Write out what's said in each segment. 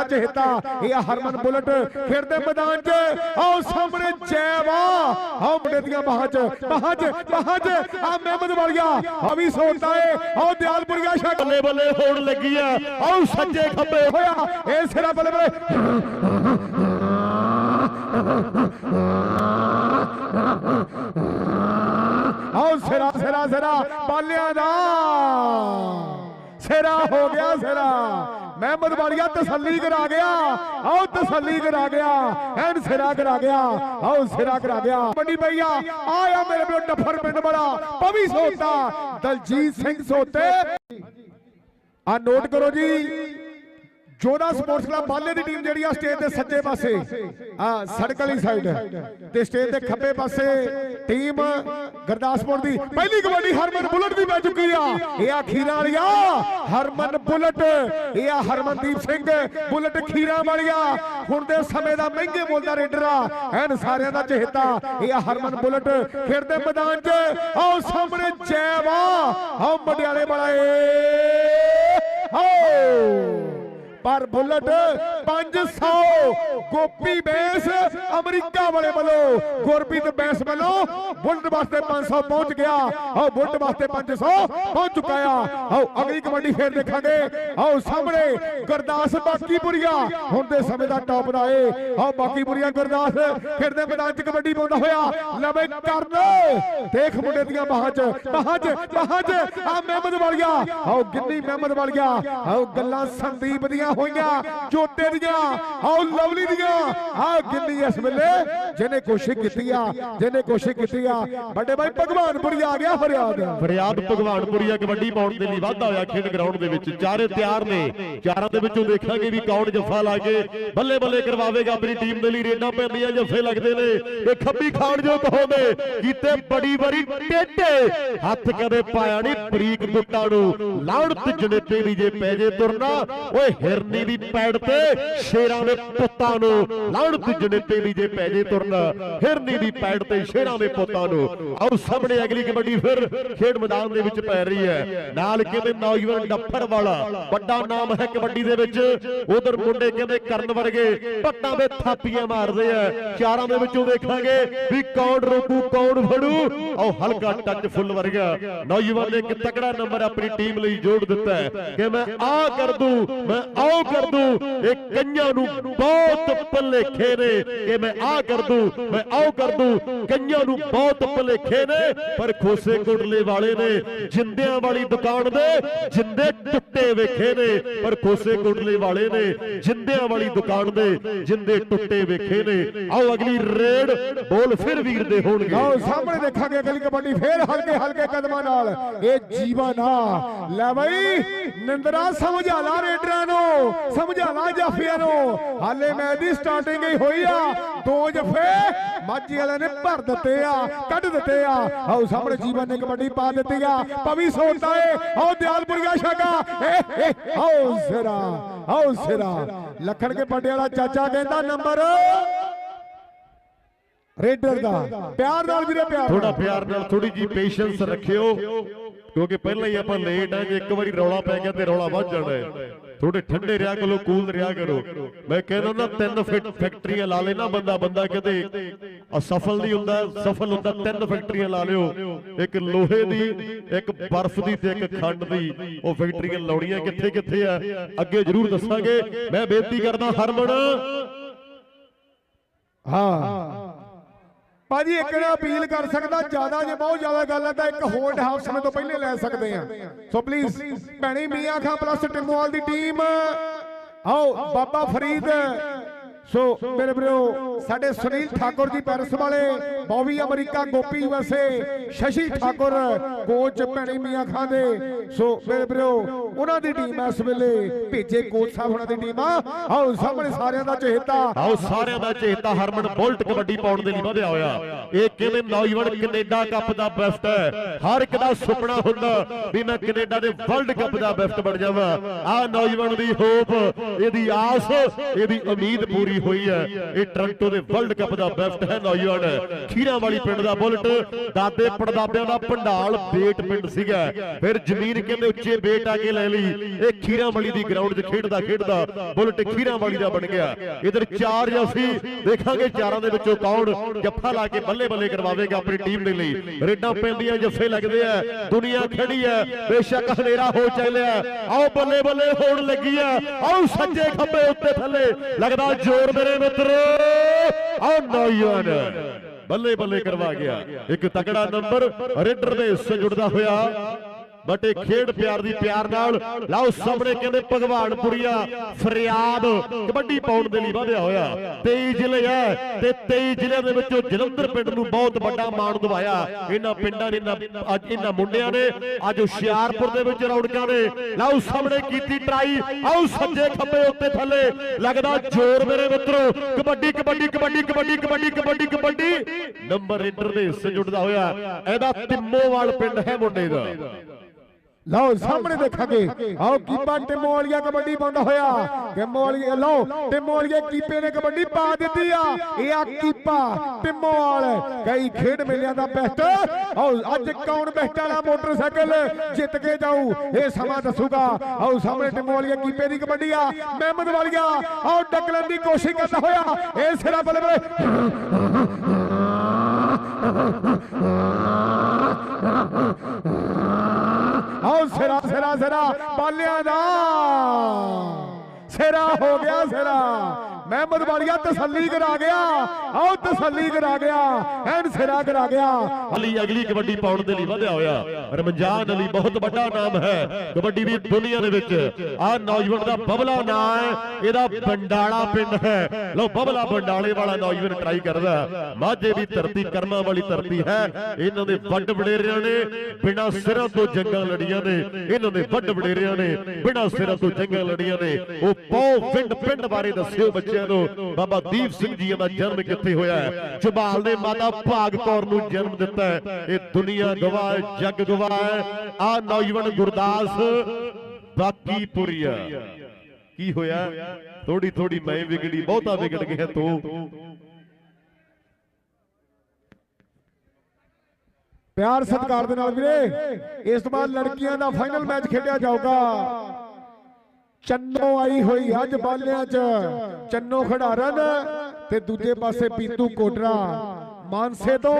ਦਾ ਚਹੇਤਾ ਇਹ ਆ ਹਰਮਨ ਬੁਲਟ ਖੇਡਦੇ ਮੈਦਾਨ 'ਚ। ਆਓ ਸਾਹਮਣੇ ਜੈਵਾ ਆਓ ਮੁੰਡੇ ਦੀਆਂ ਬਾਹਾਂ 'ਚ। ਬਾਹਾਂ 'ਚ ਬਾਹਾਂ 'ਚ। ਆ ਮਹਿਮਦ ਵਾਲੀਆ ਆ ਵੀ ਸੋਟਦਾ ਏ। ਆਓ ਦਿਆਲਪੁਰੀਆ ਸ਼ਾ ਬੱਲੇ ਬੱਲੇ ਹੋਣ ਲੱਗੀ ਆ ਆਓ ਸੱਜੇ ਖੱਬੇ ਹੋਇਆ। ਇਹ ਸਿਰਾ ਬੱਲੇ ਬੱਲੇ। ਆਓ ਸਿਰਾ ਸਿਰਾ ਸਿਰਾ। ਬਾਲਿਆਂ ਦਾ। ਸਿਰਾ ਹੋ ਗਿਆ ਸਿਰਾ। ਮਹਿਮਦ ਵਾਲੀਆ ਤਸੱਲੀ ਕਰਾ ਗਿਆ। ਆਓ ਤਸੱਲੀ ਕਰਾ ਗਿਆ। ਐਨ ਸਿਰਾ ਕਰਾ ਗਿਆ। ਆਓ ਸਿਰਾ ਕਰਾ ਗਿਆ। ਵੱਡੀ ਪਈਆ ਆਇਆ ਮੇਰੇ ਕੋਲ ਡੱਫਰ ਪਿੰਡ ਬੜਾ ਪਵੀ ਸੋਤਾ। ਦਲਜੀਤ ਸਿੰਘ ਸੋਤੇ। ਆ ਨੋਟ ਕਰੋ ਜੀ। ਜੋਦਾ ਸਪੋਰਟਸ ਕਲੱਬ ਬਾਲੇ ਦੀ ਟੀਮ ਜਿਹੜੀ ਆ, ਸਟੇਜ ਦੇ ਸੱਜੇ ਪਾਸੇ। ਆ, ਸੜਕ ਵਾਲੀ ਸਾਈਡ ਤੇ ਸਟੇਜ ਦੇ ਖੱਬੇ ਪਾਸੇ ਟੀਮ ਗੁਰਦਾਸਪੁਰ ਦੀ। ਪਹਿਲੀ ਕਬੱਡੀ ਹਰਮਨ ਬੁਲਟ ਦੀ ਪੈ ਚੁੱਕੀ ਆ। ਇਹ ਆ ਖੀਰਾ ਵਾਲੀਆ। ਹਰਮਨ ਬੁਲਟ। ਇਹ ਆ ਹਰਮਨਦੀਪ ਸਿੰਘ ਬੁਲਟ ਖੀਰਾ ਵਾਲੀਆ। ਹੁਣ ਦੇ ਸਮੇਂ ਦਾ ਮਹਿੰਗੇ ਮੁੱਲ ਦਾ ਰੇਡਰ ਆ। ਐਨ ਸਾਰਿਆਂ ਦਾ ਚਹੇਤਾ। ਇਹ ਆ ਹਰਮਨ ਬੁਲਟ। ਖੇਡਦੇ ਮੈਦਾਨ 'ਚ, ਆਓ ਸਾਹਮਣੇ ਜੈਵਾ ਆਓ ਮੰਡਿਆਲੇ ਵਾਲਾ ਏ। ਹੋ ਪਰ ਬੁਲਟ 500 ਗੋਪੀ ਬੈਸ ਅਮਰੀਕਾ ਵਾਲੇ ਵੱਲੋਂ, ਗੁਰਪ੍ਰੀਤ ਬੈਸ ਵੱਲੋਂ ਬੁਲਟ ਵਾਸਤੇ 500 ਪਹੁੰਚ ਗਿਆ। ਆਓ ਬੁਲਟ ਵਾਸਤੇ 500 ਪਹੁੰਚ ਚੁੱਕਾ ਆ। ਆਓ ਅਗਲੀ ਕਬੱਡੀ ਫੇਰ ਦੇਖਾਂਗੇ। ਆਓ ਸਾਹਮਣੇ ਗੁਰਦਾਸ ਬਾਕੀਪੁਰੀਆ। ਹੁਣ ਦੇ ਸਮੇਂ ਦਾ ਟੌਪ ਦਾ ਏ। ਆਓ ਬਾਕੀਪੁਰੀਆ ਗੁਰਦਾਸ ਖੇਡਦੇ ਮੈਦਾਨ 'ਚ ਕਬੱਡੀ ਪਾਉਂਦਾ ਹੋਇਆ। ਲਵੇ ਕਰਨ। ਦੇਖ ਮੁੰਡੇ ਦੀਆਂ ਬਾਹਾਂ 'ਚ। ਬਾਹਾਂ 'ਚ ਬਾਹਾਂ 'ਚ। ਆ ਮਹਿਮਦ ਵਾਲੀਆ। ਆਓ ਗਿੱਲੀ ਮਹਿਮਦ ਵਾਲੀਆ। ਆਓ ਗੱਲਾਂ ਸੰਦੀਪ ਦੀਆਂ। ਹੋਈਆਂ ਜੋਤੇ ਦੀਆਂ ਆਓ ਲਵਲੀ ਦੀਆਂ। ਆ ਗਿੰਨੀ ਇਸ ਵੇਲੇ ਜਿਹਨੇ ਕੋਸ਼ਿਸ਼ ਕੀਤੀ ਆ, ਜਿਹਨੇ ਕੋਸ਼ਿਸ਼ ਕੀਤੀ ਆ, ਵੱਡੇ ਭਾਈ ਭਗਵਾਨਪੁਰੀ ਆ ਗਿਆ ਫਰਿਆਦ। ਫਰਿਆਦ ਭਗਵਾਨਪੁਰੀਆ ਕਬੱਡੀ ਪਾਉਣ ਦੇ ਲਈ ਵਾਧਾ ਹੋਇਆ ਖੇਡ ਗਰਾਊਂਡ ਦੇ ਵਿੱਚ। ਚਾਰੇ ਤਿਆਰ ਨੇ। ਚਾਰਾਂ ਦੇ ਵਿੱਚੋਂ ਦੇਖਾਂਗੇ ਵੀ ਕੌਣ ਜੱਫਾ ਲਾ ਕੇ ਬੱਲੇ ਬੱਲੇ ਕਰਵਾਵੇਗਾ ਆਪਣੀ ਟੀਮ ਦੇ ਲਈ। ਰੇਡਾਂ ਪੈਂਦੀਆਂ, ਜੱਫੇ ਲੱਗਦੇ ਨੇ। ਇਹ ਖੱਬੀ ਖਾਣ ਜੋ ਕਹੋਗੇ ਕੀਤੇ ਬੜੀ ਬੜੀ ਟੇਟੇ ਹੱਥ ਕਦੇ ਪਾਇਆ ਨਹੀਂ ਬਰੀਕ ਗੁੱਟਾਂ ਨੂੰ। ਲਾਉਣ ਜਣੇਪੇ ਦੀ ਜੇ ਪੈ ਜੇ ਤੁਰਨਾ, ਓਏ ਹਿਰਨੀ ਦੀ ਪੈੜ ਤੇ ਸ਼ੇਰਾਂ ਦੇ ਪੁੱਤਾਂ ਨੂੰ। ਲਾਉਣ ਜਣੇਪੇ ਦੀ ਜੇ ਪੈ ਜੇ ਤੁਰਨਾ। ਹਿਰਨੀ ਦੀ ਪੈੜ ਤੇ ਸ਼ੇਰਾਂ ਦੇ ਪੁੱਤਾਂ ਨੂੰ। ਆਓ ਸਾਹਮਣੇ ਅਗਲੀ ਕਬੱਡੀ ਫਿਰ ਖੇਡ ਮੈਦਾਨ ਦੇ ਵਿੱਚ ਪੈ ਰਹੀ ਹੈ। ਨਾਲ ਕਹਿੰਦੇ ਨੌਜਵਾਨ ਡੱਫਰ ਵਾਲਾ, ਵੱਡਾ ਨਾਮ ਹੈ ਕਬੱਡੀ ਦੇ ਵਿੱਚ। ਉਧਰ ਮੁੰਡੇ ਕਹਿੰਦੇ ਕਰਨ ਵਰਗੇ, ਪੱਟਾਂ ਦੇ ਥਾਪੀਆਂ ਮਾਰਦੇ ਆ। ਚਾਰਾਂ ਦੇ ਵਿੱਚੋਂ ਦੇਖਾਂਗੇ ਵੀ ਕੌਣ ਰੋਕੂ, ਕੌਣ ਫੜੂ। ਆਓ ਹਲਕਾ ਟੱਚ ਫੁੱਲ ਵਰਗਾ। ਨੌਜਵਾਨ ਨੇ ਇੱਕ ਤਕੜਾ ਨੰਬਰ ਆਪਣੀ ਟੀਮ ਲਈ ਜੋੜ ਦਿੱਤਾ ਹੈ। ਕਿ ਮੈਂ ਆ ਕਰ ਦੂੰ, ਮੈਂ ਆਓ ਕਰ ਦੂੰ। ਇਹ ਕਈਆਂ ਨੂੰ ਬਹੁਤ ਭਲੇਖੇ ਨੇ ਕਿ ਮੈਂ ਆ ਕਰ ਦੂੰ ਮੈਂ ਆਓ ਕਰ ਦੂੰ ਕਈਆਂ ਨੂੰ ਬਹੁਤ ਭੁਲੇਖੇ ਨੇ, ਪਰ ਖੋਸੇ ਕੋਟਲੇ ਵਾਲੇ ਨੇ, ਜਿੰਦਿਆਂ ਵਾਲੀ ਦੁਕਾਨ ਦੇ, ਜਿੰਦੇ ਟੁੱਟੇ ਵੇਖੇ ਨੇ, ਪਰ ਖੋਸੇ ਕੋਟਲੇ ਵਾਲੇ ਨੇ, ਜਿੰਦਿਆਂ ਵਾਲੀ ਦੁਕਾਨ ਦੇ, ਜਿੰਦੇ ਟੁੱਟੇ ਵੇਖੇ ਨੇ। ਆਓ ਅਗਲੀ ਰੇਡ, ਬੋਲ ਫਿਰ ਵੀਰ ਦੇ ਹੋਣਗੇ। ਆਓ ਸਾਹਮਣੇ ਦੇਖਾਂਗੇ ਅਗਲੀ ਕਬੱਡੀ, ਫੇਰ ਹਲਕੇ ਹਲਕੇ ਕਦਮਾਂ ਨਾਲ। ਇਹ ਜੀਵਨ ਆ ਲੈ ਬਈ, ਨਿੰਦਰਾ ਸਮਝਾ ਲਾ ਰੇਡਰਾਂ ਨੂੰ ਸਮਝਾ ਲਾ ਜਾਫੀਆਂ ਨੂੰ। ਹਾਲੇ ਮੈਚ ਦੀ ਸਟਾਰਟਿੰਗ ਹੀ ਹੋਈ ਆ। ਦੋ ਜਫੇ ਮਾਝੀ ਵਾਲਿਆਂ ਨੇ ਭਰ ਦਿੱਤੇ ਆ, ਕੱਢ ਦਿੱਤੇ ਆ। ਆਓ ਸਾਹਮਣੇ ਜੀਵਨ ਨੇ ਕਬੱਡੀ ਪਾ ਦਿੱਤੀ ਆ। ਪਵੀ ਸੋਟਦਾ ਏ, ਆਓ ਦਿਆਲਪੁਰੀਆ ਸ਼ਾਗਾ। ਆਓ ਸਿਰਾ ਆਓ ਸਿਰਾ। ਲੱਖਣ ਕੇ ਪੰਡੇ ਵਾਲਾ ਚਾਚਾ ਕਹਿੰਦਾ ਨੰਬਰ। ਰੇਡਰ ਦਾ। ਪਿਆਰ ਨਾਲ ਵੀਰੇ, ਪਿਆਰ ਥੋੜਾ ਪਿਆਰ ਨਾਲ ਥੋੜੀ ਜੀ ਪੇਸ਼ੈਂਸ ਰੱਖਿਓ। ਕਿਉਂਕਿ ਪਹਿਲਾਂ ਹੀ ਆਪਾਂ ਲੇਟ ਆ, ਜੇ ਇੱਕ ਵਾਰੀ ਰੌਲਾ ਪੈ ਗਿਆ ਤੇ ਰੌਲਾ ਵੱਧ ਜਾਣਾ ਹੈ। ਥੋੜੇ ਠੰਡੇ ਰਿਆ ਕਰੋ, ਕੂਲ ਰਿਆ ਕਰੋ। ਮੈਂ ਕਹਿੰਦਾ ਨਾ ਤਿੰਨ ਫੈਕਟਰੀਆਂ ਲਾ ਲੈਣਾ ਬੰਦਾ ਬੰਦਾ ਕਦੇ ਅਸਫਲ ਨਹੀਂ ਹੁੰਦਾ, ਸਫਲ ਹੁੰਦਾ, ਤਿੰਨ ਫੈਕਟਰੀਆਂ ਲਾ ਲਿਓ। ਇੱਕ ਲੋਹੇ ਦੀ, ਇੱਕ ਬਰਫ਼ ਦੀ ਤੇ ਇੱਕ ਖੰਡ ਦੀ। ਉਹ ਫੈਕਟਰੀਆਂ ਲਾਉਣੀਆਂ ਕਿੱਥੇ ਕਿੱਥੇ ਆ? ਅੱਗੇ ਜ਼ਰੂਰ ਦੱਸਾਂਗੇ। ਮੈਂ ਬੇਨਤੀ ਕਰਦਾ, ਹਰਮਨ। ਹਾਂ। ਭਾਜੀ, ਇੱਕ ਨੇ ਅਪੀਲ ਕਰ ਸਕਦਾ, ਜ਼ਿਆਦਾ ਜੇ ਬਹੁਤ ਜ਼ਿਆਦਾ ਗੱਲ ਹੈ ਤਾਂ ਇੱਕ ਹੋਲਡ ਹਾਫ ਸਮੇਂ ਤੋਂ ਪਹਿਲੇ ਲੈ ਸਕਦੇ ਆ। So please Bhaini Mian Khan plus Timowal the team ਆਓ, ਬਾਬਾ ਫਰੀਦ। ਸੋ ਮੇਰੇ ਵੀਰੋ ਸਾਡੇ ਸੁਨੀਲ ਠਾਕੁਰ ਜੀ ਪੈਰਿਸ ਵਾਲੇ ਬੌਬੀ ਅਮਰੀਕਾ, ਗੋਪੀ ਵਸੇ ਸ਼ਸ਼ੀ ਠਾਕੁਰ, ਕੋਚ ਭੈਣੀ ਮੀਆਂ ਖਾਂ ਦੇ। ਸੋ ਮੇਰੇ ਵੀਰੋ, ਉਹਨਾਂ ਦੀ ਟੀਮ ਇਸ ਵੇਲੇ ਭੇਜੇ ਕੋਚ ਸਾਹਿਬ ਉਹਨਾਂ ਦੀ ਟੀਮ ਆ। ਆਓ, ਸਾਹਮਣੇ ਸਾਰਿਆਂ ਦਾ ਚਹੇਤਾ ਆਓ, ਸਾਰਿਆਂ ਦਾ ਚੇਤਾ, ਹਰਮਨ ਬੁਲਟ ਕਬੱਡੀ ਪਾਉਣ ਦੇ ਲਈ ਵਧਿਆ ਹੋਇਆ। ਇਹ ਕਿਵੇਂ ਨੌਜਵਾਨ ਕੈਨੇਡਾ ਕੱਪ ਦਾ ਬੈਸਟ ਹੈ? ਹਰ ਇੱਕ ਦਾ ਸੁਪਨਾ ਹੁੰਦਾ ਵੀ ਮੈਂ ਕੈਨੇਡਾ ਦੇ ਵਰਲਡ ਕੱਪ ਦਾ ਬੈਸਟ ਬਣ ਜਾਵਾਂ। ਆਹ ਨੌਜਵਾਨ ਦੀ ਹੋਪ, ਇਹਦੀ ਆਸ, ਇਹਦੀ ਉਮੀਦ ਪੂਰੀ ਹੋਈ ਹੈ। ਇਹ ਟ੍ਰਾਂਟੋ ਦੇ ਵਰਲਡ ਕੱਪ ਦਾ ਬੈਸਟ ਹੈ ਨੌਜਵਾਨ। ਖੀਰਾ ਵਾਲੀ ਪਿੰਡ ਦਾ ਬੁਲਟ, ਦਾਦੇ ਪੜਦਾਦਿਆਂ ਦਾ ਪੰਡਾਲ ਬੇਟ ਪਿੰਡ ਸੀਗਾ। ਫਿਰ ਜ਼ਮੀਨ ਕਹਿੰਦੇ ਉੱਚੇ ਬੇਟ ਆ ਕੇ ਲੈ ਲਈ। ਇਹ ਖੀਰਾ ਵਾਲੀ ਦੀ ਗਰਾਊਂਡ 'ਚ ਖੇਡਦਾ ਖੇਡਦਾ ਬੁਲਟ ਖੀਰਾ ਵਾਲੀ ਦਾ ਬਣ ਗਿਆ। ਇਧਰ ਚਾਰ ਜਾਫੀ ਦੇਖਾਂਗੇ ਚਾਰਾਂ ਦੇ ਵਿੱਚੋਂ ਕੌਣ ਜੱਫਾ ਲਾ ਕੇ ਬੱਲੇ ਬੱਲੇ ਕਰਵਾਵੇਗਾ ਆਪਣੀ ਟੀਮ ਦੇ ਲਈ। ਰੇਡਾਂ ਪੈਂਦੀਆਂ ਜੱਫੇ ਲੱਗਦੇ ਆ, ਦੁਨੀਆ ਖੜੀ ਹੈ ਬੇਸ਼ੱਕ ਹਨੇਰਾ ਹੋ ਚੱਲਿਆ। ਆਓ ਬੱਲੇ ਬੱਲੇ ਹੋਣ ਲੱਗੀ ਆ ਆਓ ਸੱਜੇ ਖੱਬੇ ਉੱਤੇ ਥੱਲੇ। ਲੱਗਦਾ ਜ਼ੋਰ ਮੇਰੇ ਮਿੱਤਰੋ। ਆਓ ਨੌਜਵਾਨ। ਬੱਲੇ ਬੱਲੇ ਕਰਵਾ ਗਿਆ। ਇੱਕ ਤਕੜਾ ਨੰਬਰ ਰੇਡਰ ਦੇ ਹਿੱਸੇ ਜੁੜਦਾ ਹੋਇਆ। ਬਟ ਇਹ ਖੇਡ ਪਿਆਰ ਦੀ ਪਿਆਰ ਨਾਲ ਲਓ ਸਾਹਮਣੇ ਕਹਿੰਦੇ ਭਗਵਾਨਪੁਰੀਆ ਫਰਿਆਦ ਕਬੱਡੀ ਪਾਉਣ ਦੇ ਲਈ ਵਧਿਆ ਹੋਇਆ। 23 ਜ਼ਿਲ੍ਹੇ ਹੈ ਤੇ 23 ਜ਼ਿਲ੍ਹਿਆਂ ਦੇ ਵਿੱਚੋਂ ਜਲੰਧਰ ਪਿੰਡ ਨੂੰ ਬਹੁਤ ਵੱਡਾ ਮਾਣ ਦਿਵਾਇਆ। ਇਹਨਾਂ ਪਿੰਡਾਂ ਨੇ ਅੱਜ ਇਹਨਾਂ ਮੁੰਡਿਆਂ ਨੇ ਅੱਜ ਹੁਸ਼ਿਆਰਪੁਰ ਦੇ ਵਿੱਚ ਰੌਣਕਾਂ ਨੇ। ਲਓ ਸਾਹਮਣੇ ਕੀਤੀ ਟਰਾਈ। ਆਓ ਸੱਜੇ ਖੱਬੇ ਉੱਤੇ ਥੱਲੇ। ਲੱਗਦਾ ਜ਼ੋਰ ਮੇਰੇ ਮਿੱਤਰੋ। ਕਬੱਡੀ ਕਬੱਡੀ ਕਬੱਡੀ ਕਬੱਡੀ ਕਬੱਡੀ ਕਬੱਡੀ ਕਬੱਡੀ। ਨੰਬਰ ਇੰਟਰ ਦੇ ਹਿੱਸੇ ਜੁੜਦਾ ਹੋਇਆ। ਇਹਦਾ ਤਿੰਮੋਵਾਲ ਪਿੰਡ ਹੈ ਮੁੰਡੇ ਦਾ। ਲਓ ਸਾਹਮਣੇ ਦੇਖਾਂਗੇ। ਆਓ ਕੀਪਾ ਟਿਮੋ ਵਾਲੀਆ ਕਬੱਡੀ ਪਾਉਂਦਾ ਹੋਇਆ। ਟਿਮੋ ਵਾਲੀ ਲਓ ਟਿਮੋ ਵਾਲੀਏ ਕੀਪੇ ਨੇ ਕਬੱਡੀ ਪਾ ਦਿੱਤੀ ਆ। ਇਹ ਆ ਕੀਪਾ। ਟਿਮੋ ਵਾਲ। ਕਈ ਖੇਡ ਮੇਲਿਆਂ ਦਾ ਬੈਸਟ। ਆਓ ਅੱਜ ਕੌਣ ਬੈਸਟ ਵਾਲਾ ਮੋਟਰਸਾਈਕਲ ਜਿੱਤ ਕੇ ਜਾਊ ਇਹ ਸਮਾਂ ਦੱਸੂਗਾ। ਆਓ ਸਾਹਮਣੇ ਟਿਮੋ ਵਾਲੀਆ ਕੀਪੇ ਦੀ ਕਬੱਡੀ ਆ। ਮਹਿਮਦ ਵਾਲੀਆ ਆਓ ਡੱਕਲਣ ਦੀ ਕੋਸ਼ਿਸ਼ ਕਰਦਾ ਹੋਇਆ। ਇਹ ਸਿਰਾ ਬੱਲੇ ਬੱਲੇ। ਆਓ ਸਿਰਾ ਸਿਰਾ ਸਿਰਾ ਬਾਲਿਆਂ ਦਾ। ਸਿਰਾ ਹੋ ਗਿਆ ਸਿਰਾ। ਮਹਿਮਦ ਵਾਲੀਆ ਤਸੱਲੀ ਕਰਾ ਗਿਆ। ਆਓ ਤਸੱਲੀ ਕਰਾ ਗਿਆ। ਐਨ ਸਿਰਾ ਕਰਾ ਗਿਆ। ਅਲੀ ਅਗਲੀ ਕਬੱਡੀ ਪਾਉਣ ਦੇ ਲਈ ਵਧਿਆ ਹੋਇਆ। ਰਮਜ਼ਾਨ ਅਲੀ ਬਹੁਤ ਵੱਡਾ ਨਾਮ ਹੈ ਕਬੱਡੀ ਦੀ ਦੁਨੀਆ ਦੇ ਵਿੱਚ। ਆਹ ਨੌਜਵਾਨ ਦਾ ਬਬਲਾ ਨਾਮ ਹੈ, ਇਹਦਾ ਬੰਡਾਲਾ ਪਿੰਡ ਹੈ। ਲੋ ਬਬਲਾ ਬੰਡਾਲੇ ਵਾਲਾ ਨੌਜਵਾਨ ਟਰਾਈ ਕਰਦਾ ਮਾਝੇ ਦੀ ਧਰਤੀ ਕਰਮਾਂ ਵਾਲੀ ਧਰਤੀ ਹੈ। ਇਹਨਾਂ ਦੇ ਵੱਡ ਵਡੇਰਿਆਂ ਨੇ ਬਿਨਾਂ ਸਿਰਾਂ ਤੋਂ ਜੰਗਾਂ ਲੜੀਆਂ ਨੇ। ਇਹਨਾਂ ਦੇ ਵੱਡ ਵਡੇਰਿਆਂ ਨੇ ਬਿਨਾਂ ਸਿਰਾਂ ਤੋਂ ਜੰਗਾਂ ਲੜੀਆਂ ਨੇ। ਉਹ ਪੌ ਪਿੰਡ ਪਿੰਡ ਬਾਰੇ ਦੱਸਿਓ ਬੱਚੇ ਬੱਚਿਆਂ ਨੂੰ ਬਾਬਾ ਦੀਪ ਸਿੰਘ ਜੀ ਦਾ ਜਨਮ ਕਿੱਥੇ ਹੋਇਆ ਹੈ? ਝਬਾਲ ਦੇ ਮਾਤਾ ਭਾਗ ਕੌਰ ਨੂੰ ਜਨਮ ਦਿੱਤਾ ਹੈ। ਇਹ ਦੁਨੀਆ ਗਵਾਹ ਹੈ, ਜੱਗ ਗਵਾਹ ਹੈ। ਆ ਨੌਜਵਾਨ ਗੁਰਦਾਸ ਬਾਕੀਪੁਰੀਆ ਕੀ ਹੋਇਆ? ਥੋੜੀ ਥੋੜੀ ਮੈਂ ਵਿਗੜੀ ਬਹੁਤਾ ਵਿਗੜ ਗਿਆ ਤੂੰ। ਪਿਆਰ ਸਤਿਕਾਰ ਦੇ ਨਾਲ ਵੀਰੇ ਇਸ ਤੋਂ ਬਾਅਦ ਲੜਕੀਆਂ ਦਾ ਫਾਈਨਲ ਮੈਚ ਖੇਡਿਆ ਜਾਊਗਾ। ਚੰਨੋ ਆਈ ਹੋਈ ਅੱਜ ਬਾਲਿਆਂ 'ਚ। ਚੰਨੋ ਖਿਡਾਰਨ ਤੇ ਦੂਜੇ ਪਾਸੇ ਪੀਤੂ ਕੋਟਰਾ। ਮਾਨਸੇ ਤੋਂ।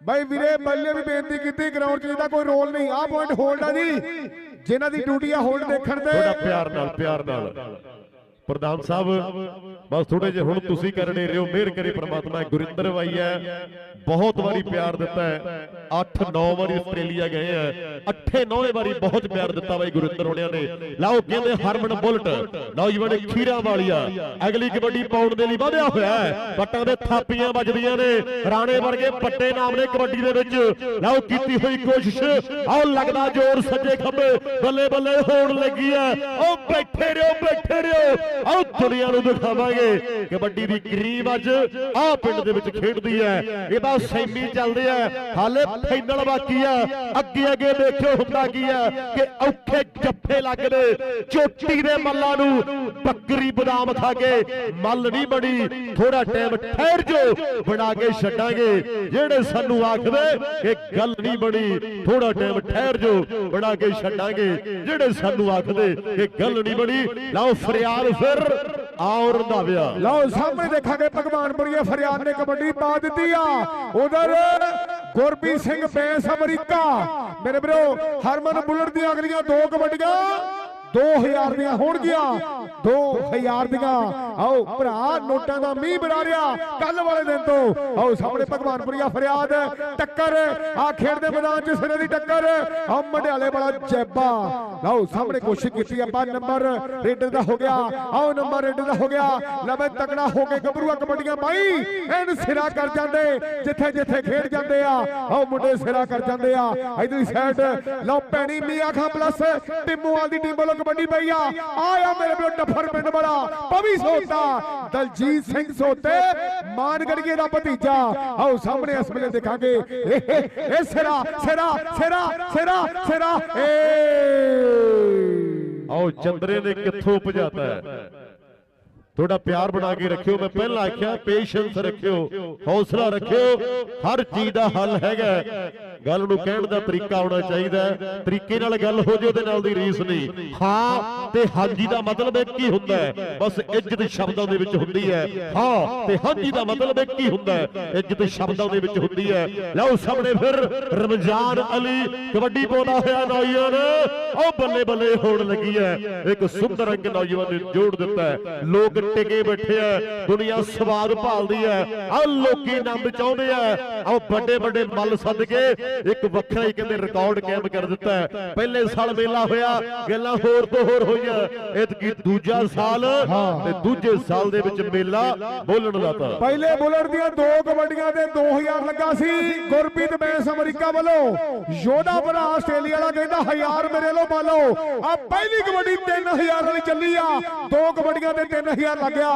ਬਾਈ ਵੀਰੇ ਬੱਲੇ ਵੀ ਬੇਨਤੀ ਕੀਤੀ ਗਰਾਊਂਡ 'ਚ ਜਿਹਦਾ ਕੋਈ ਰੋਲ ਨਹੀਂ। ਆਹ ਪੁਆਇੰਟ ਹੋਲਡ ਆ ਜੀ ਜਿਨ੍ਹਾਂ ਦੀ ਡਿਊਟੀ ਆ ਹੋਲਡ ਦੇਖਣ ਤੇ। ਥੋੜਾ ਪਿਆਰ ਨਾਲ ਪਿਆਰ ਨਾਲ। ਪ੍ਰਧਾਨ ਸਾਹਿਬ, ਬਸ ਥੋੜੇ ਜਿਹਾ ਹੁਣ ਤੁਸੀਂ ਕਰਨੇ ਰਿਓ ਮਿਹਰ ਕਰੇ ਪ੍ਰਮਾਤਮਾ ਗੁਰਿੰਦਰ ਬਾਈ ਹੈ, ਬਹੁਤ ਵਾਰੀ ਪਿਆਰ ਦਿੱਤਾ ਹੈ 8-9 ਵਾਰੀ ਆਸਟ੍ਰੇਲੀਆ ਗਏ ਹੈ 8-9 ਵਾਰੀ ਬਹੁਤ ਪਿਆਰ ਦਿੱਤਾ ਬਾਈ ਗੁਰਿੰਦਰ ਹੋਣਿਆਂ ਨੇ। ਲਾਓ, ਕਹਿੰਦੇ ਹਰਮਨ ਬੁਲਟ, ਨੌਜਵਾਨ ਖੀਰਾ ਵਾਲੀਆ, ਅਗਲੀ ਕਬੱਡੀ ਪਾਉਣ ਦੇ ਲਈ ਵਧਿਆ ਹੋਇਆ ਹੈ, ਪੱਟਾਂ ਦੇ ਥਾਪੀਆਂ ਵੱਜਦੀਆਂ ਨੇ, ਰਾਣੇ ਵਰਗੇ ਪੱਟੇ ਨਾਮ ਨੇ ਕਬੱਡੀ ਦੇ ਵਿੱਚ। ਲਾਓ, ਕੀਤੀ ਹੋਈ ਕੋਸ਼ਿਸ਼, ਆਓ, ਲੱਗਦਾ ਜ਼ੋਰ ਸੱਜੇ ਖੱਬੇ ਬੱਲੇ ਬੱਲੇ ਹੋਣ ਲੱਗੀ ਹੈ। ਉਹ ਬੈਠੇ ਰਿਓ ਬੈਠੇ ਰਿਓ ਆਓ ਦੁਨੀਆ ਨੂੰ ਦਿਖਾਵਾਂਗੇ ਕਬੱਡੀ ਦੀ ਕਰੀਬ ਅੱਜ ਆ ਪਿੰਡ ਦੇ ਵਿੱਚ ਖੇਡਦੀ ਹੈ। ਇਹਦਾ ਸੈਮੀ ਚੱਲਦੇ ਆ। ਹਾਲੇ ਫਾਈਨਲ ਬਾਕੀ ਆ। ਅੱਗੇ ਅੱਗੇ ਦੇਖਿਓ ਹੁੰਦਾ ਕੀ ਆ ਕਿ ਔਖੇ ਜੱਫੇ ਲੱਗਦੇ। ਚੋਟੀ ਦੇ ਮੱਲਾਂ ਨੂੰ ਬੱਕਰੀ ਬਦਾਮ ਖਾ ਕੇ ਮੱਲ ਨਹੀਂ ਬਣੀ। ਥੋੜਾ ਟਾਈਮ ਠਹਿਰ ਜੋ ਬਣਾ ਕੇ ਛੱਡਾਂਗੇ। ਜਿਹੜੇ ਸਾਨੂੰ ਆਖਦੇ ਕਿ ਗੱਲ ਨਹੀਂ ਬਣੀ ਥੋੜਾ ਟਾਈਮ ਠਹਿਰ ਜੋ ਬਣਾ ਕੇ ਛੱਡਾਂਗੇ। ਜਿਹੜੇ ਸਾਨੂੰ ਆਖਦੇ ਕਿ ਗੱਲ ਨਹੀਂ ਬਣੀ, ਲਓ ਫਰਿਆਦ ਫਿਰ। ਆਓ ਰੰਧਾਵਿਆ ਲਓ, ਸਾਹਮਣੇ ਦੇਖਾਂਗੇ ਭਗਵਾਨਪੁਰੀਏ ਫਰਿਆਦ ਨੇ ਕਬੱਡੀ ਪਾ ਦਿੱਤੀ ਆ। ਉਧਰ ਗੁਰਬੀਰ ਸਿੰਘ ਬੈਂਸ ਅਮਰੀਕਾ। ਮੇਰੇ ਵੀਰੋ, ਹਰਮਨ ਬੁਲਟ ਦੀਆਂ ਅਗਲੀਆਂ ਦੋ ਕਬੱਡੀਆਂ। 2000 ਦੀਆਂ ਹੋਣਗੀਆਂ। 2000 ਦੀਆਂ। ਆਓ ਭਰਾ ਨੋਟਾਂ ਦਾ ਮੀਂਹ ਬਣਾ ਰਿਹਾ ਕੱਲ ਵਾਲੇ ਦਿਨ ਤੋਂ। ਆਓ ਸਾਹਮਣੇ ਭਗਵਾਨਪੁਰੀਆ ਫਰਿਆਦ। ਟੱਕਰ। ਆ ਖੇਡ ਦੇ ਮੈਦਾਨ 'ਚ ਸਿਰੇ ਦੀ ਟੱਕਰ। ਆ ਮੰਡਿਆਲੇ ਵਾਲਾ ਜੈਬਾ। ਲਓ ਸਾਹਮਣੇ ਕੋਸ਼ਿਸ਼ ਕੀਤੀ ਆਪਾਂ ਨੰਬਰ। ਰੇਡਰ ਦਾ ਹੋ ਗਿਆ। ਆਓ ਨੰਬਰ ਰੇਡਰ ਦਾ ਹੋ ਗਿਆ। ਲਵੇ ਤਕੜਾ ਹੋ ਕੇ ਗੱਭਰੂਆ ਕਬੱਡੀਆਂ ਪਾਈ। ਐਨ ਸਿਰਾ ਕਰ ਜਾਂਦੇ। ਜਿੱਥੇ ਜਿੱਥੇ ਖੇਡ ਜਾਂਦੇ ਆ ਆਓ ਮੁੰਡੇ ਸਿਰਾ ਕਰ ਜਾਂਦੇ ਆ। ਇਧਰਲੀ ਸਾਈਡ ਲਓ ਪੈਣੀ ਮੀਆਂ ਖਾਂ ਪਲੱਸ ਟਿੰਮੂਵਾਲ ਦੀ ਟੀਮ ਵੱਲੋਂ ਕਬੱਡੀ ਪਈ ਆ। ਆਇਆ ਮੇਰੇ ਵੀਰੋ ਡੱਫਰ ਪਿੰਡ ਵਾਲਾ। ਪਵੀ ਸੋਤਾ, ਦਲਜੀਤ ਸਿੰਘ ਸੋਤੇ, ਮਾਨਗੜੀਏ ਦਾ ਭਤੀਜਾ। ਆਓ ਸਾਹਮਣੇ ਇਸ ਵੇਲੇ ਦੇਖਾਂਗੇ। ਇਹ ਸਿਰਾ ਸਿਰਾ ਸਿਰਾ ਸਿਰਾ ਸਿਰਾ, ਏ। ਆਓ ਚੰਦਰੇ ਨੇ ਕਿੱਥੋਂ ਭਜਾਤਾ ਹੈ? ਥੋੜਾ ਪਿਆਰ ਬਣਾ ਕੇ ਰੱਖਿਓ, ਮੈਂ ਪਹਿਲਾਂ ਆਖਿਆ ਪੇਸ਼ੈਂਸ ਰੱਖਿਓ, ਹੌਸਲਾ ਰੱਖਿਓ, ਹਰ ਚੀਜ਼ ਦਾ ਹੱਲ ਹੈਗਾ। ਗੱਲ ਨੂੰ ਕਹਿਣ ਦਾ ਤਰੀਕਾ ਆਉਣਾ ਚਾਹੀਦਾ ਤਰੀਕੇ ਨਾਲ ਗੱਲ ਹੋ ਜੇ, ਉਹਦੇ ਨਾਲ ਦੀ ਰੀਸ ਨਹੀਂ। ਹਾਂ ਤੇ ਹਾਂਜੀ ਦਾ ਮਤਲਬ ਇੱਕ ਹੀ ਹੁੰਦਾ ਹੈ। ਬਸ ਇੱਜ਼ਤ ਸ਼ਬਦਾਂ ਦੇ ਵਿੱਚ ਹੁੰਦੀ ਹੈ। ਹਾਂ ਤੇ ਹਾਂਜੀ ਦਾ ਮਤਲਬ ਇੱਕ ਹੀ ਹੁੰਦਾ ਹੈ। ਇੱਜ਼ਤ ਸ਼ਬਦਾਂ ਦੇ ਵਿੱਚ ਹੁੰਦੀ ਹੈ। ਲਓ ਸਾਹਮਣੇ ਫਿਰ ਰਮਜ਼ਾਨ ਅਲੀ, ਕਬੱਡੀ ਪਾਉਂਦਾ ਹੋਇਆ ਨੌਜਵਾਨ। ਉਹ ਬੱਲੇ ਬੱਲੇ ਹੋਣ ਲੱਗੀ ਹੈ। ਇੱਕ ਸੁੰਦਰ ਅੰਗ ਨੌਜਵਾਨ ਨੇ ਜੋੜ ਦਿੱਤਾ ਲੋਕ ਟਿਕੇ ਬੈਠੇ ਆ, ਦੁਨੀਆ ਸਵਾਦ ਭਾਲਦੀ ਹੈ ਆ ਲੋਕੀ ਆਨੰਦ ਚਾਹੁੰਦੇ ਆ। ਆਹ ਵੱਡੇ ਵੱਡੇ ਮੱਲ ਸੱਦ ਕੇ ਇੱਕ ਵੱਖਰਾ ਹੀ ਕਹਿੰਦੇ ਰਿਕਾਰਡ ਕਾਇਮ ਕਰ ਦਿੱਤਾ ਹੈ। ਪਹਿਲੇ ਸਾਲ ਮੇਲਾ ਹੋਇਆ, ਗੱਲਾਂ ਹੋਰ ਤੋਂ ਹੋਰ ਹੋਈਆਂ। ਇਤਕੀ ਦੂਜਾ ਸਾਲ ਤੇ ਦੂਜੇ ਸਾਲ ਦੇ ਵਿੱਚ ਮੇਲਾ ਬੋਲਣ ਦਾ ਤਾਂ। ਪਹਿਲੇ ਬੁਲਟ ਦੀਆਂ ਦੋ ਕਬੱਡੀਆਂ ਤੇ 2000 ਲੱਗਾ ਸੀ। ਗੁਰਪ੍ਰੀਤ ਬੈਂਸ ਅਮਰੀਕਾ ਵੱਲੋਂ। ਯੋਧਾ ਬਣਾ ਆਸਟ੍ਰੇਲੀਆ ਵਾਲਾ ਕਹਿੰਦਾ 1000 ਮੇਰੇ ਲੋ ਪਾਲੋ ਆ ਪਹਿਲੀ ਕਬੱਡੀ 3000 ਵਾਲੀ ਚੱਲੀ ਆ। ਦੋ ਕਬੱਡੀਆਂ ਤੇ 3000 ਲੱਗਿਆ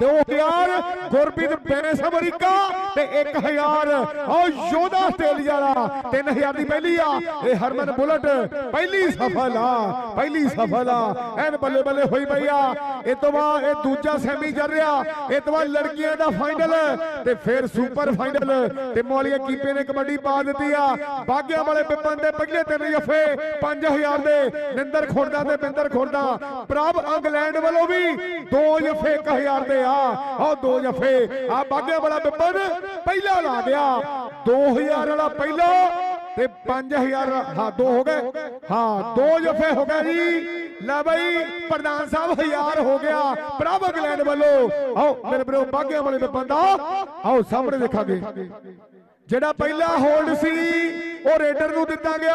2000 ਗੁਰਪ੍ਰੀਤ ਬੈਂਸ ਅਮਰੀਕਾ ਤੇ 1000 ਆ ਯੋਧਾ ਆਸਟ੍ਰੇਲੀਆ ਵਾਲਾ 3000 ਦੀ ਪਹਿਲੀ ਆ। ਇਹ ਹਰਮਨ ਬੁਲਟ, ਪਹਿਲੀ ਸਫਲ ਆ, ਪਹਿਲੀ ਸਫਲ ਆ। ਐਨ ਬੱਲੇ ਬੱਲੇ ਹੋਈ ਪਈ ਆ। ਇਹ ਤੋਂ ਬਾਅਦ ਇਹ ਦੂਜਾ ਸੈਮੀ ਚੱਲ ਰਿਹਾ। ਇਹ ਤੋਂ ਬਾਅਦ ਲੜਕੀਆਂ ਦਾ ਫਾਈਨਲ ਤੇ ਫਿਰ ਸੁਪਰ ਫਾਈਨਲ। ਤੇ ਮੌਲੀਆ ਕੀਪੇ ਨੇ ਕਬੱਡੀ ਪਾ ਦਿੱਤੀ ਆ। ਬਾਗਿਆਂ ਵਾਲੇ ਪਿੱਪਨ ਦੇ ਪਹਿਲੇ ਤਿੰਨ ਜਫੇ 5000 ਦੇ। ਨਿੰਦਰ ਖੁਰਦਾ ਤੇ ਬਿੰਦਰ ਖੁਰਦਾ। ਪ੍ਰਭ ਇੰਗਲੈਂਡ ਵੱਲੋਂ ਵੀ ਦੋ ਜਫੇ 1000 ਦੇ ਆ, ਆਹ ਦੋ ਜਫੇ ਆ ਬਾਗਿਆਂ ਵਾਲਾ ਪਿੱਪਨ ਪਹਿਲਾ ਲਾ ਗਿਆ। 2000 ਵਾਲਾ ਪਹਿਲਾ ਤੇ 5000 ਹਾਂ, ਦੋ ਹੋ ਗਏ। ਹਾਂ, ਦੋ ਜਫੇ ਹੋ ਗਏ ਜੀ। ਲੈ ਬਈ, ਪ੍ਰਧਾਨ ਸਾਹਿਬ ਹਜ਼ਾਰ ਹੋ ਗਿਆ। ਪ੍ਰਭ ਇੰਗਲੈਂਡ ਵੱਲੋਂ। ਆਓ, ਮੇਰੇ ਬਰੋ ਬਾਗਿਆਂ ਵਾਲੇ ਦੇ ਬੰਦਾ ਆਓ, ਸਾਹਮਣੇ ਦੇਖਾਂਗੇ। ਜਿਹੜਾ ਪਹਿਲਾ ਹੋਲਡ ਸੀ ਉਹ ਰੇਡਰ ਨੂੰ ਦਿੱਤਾ ਗਿਆ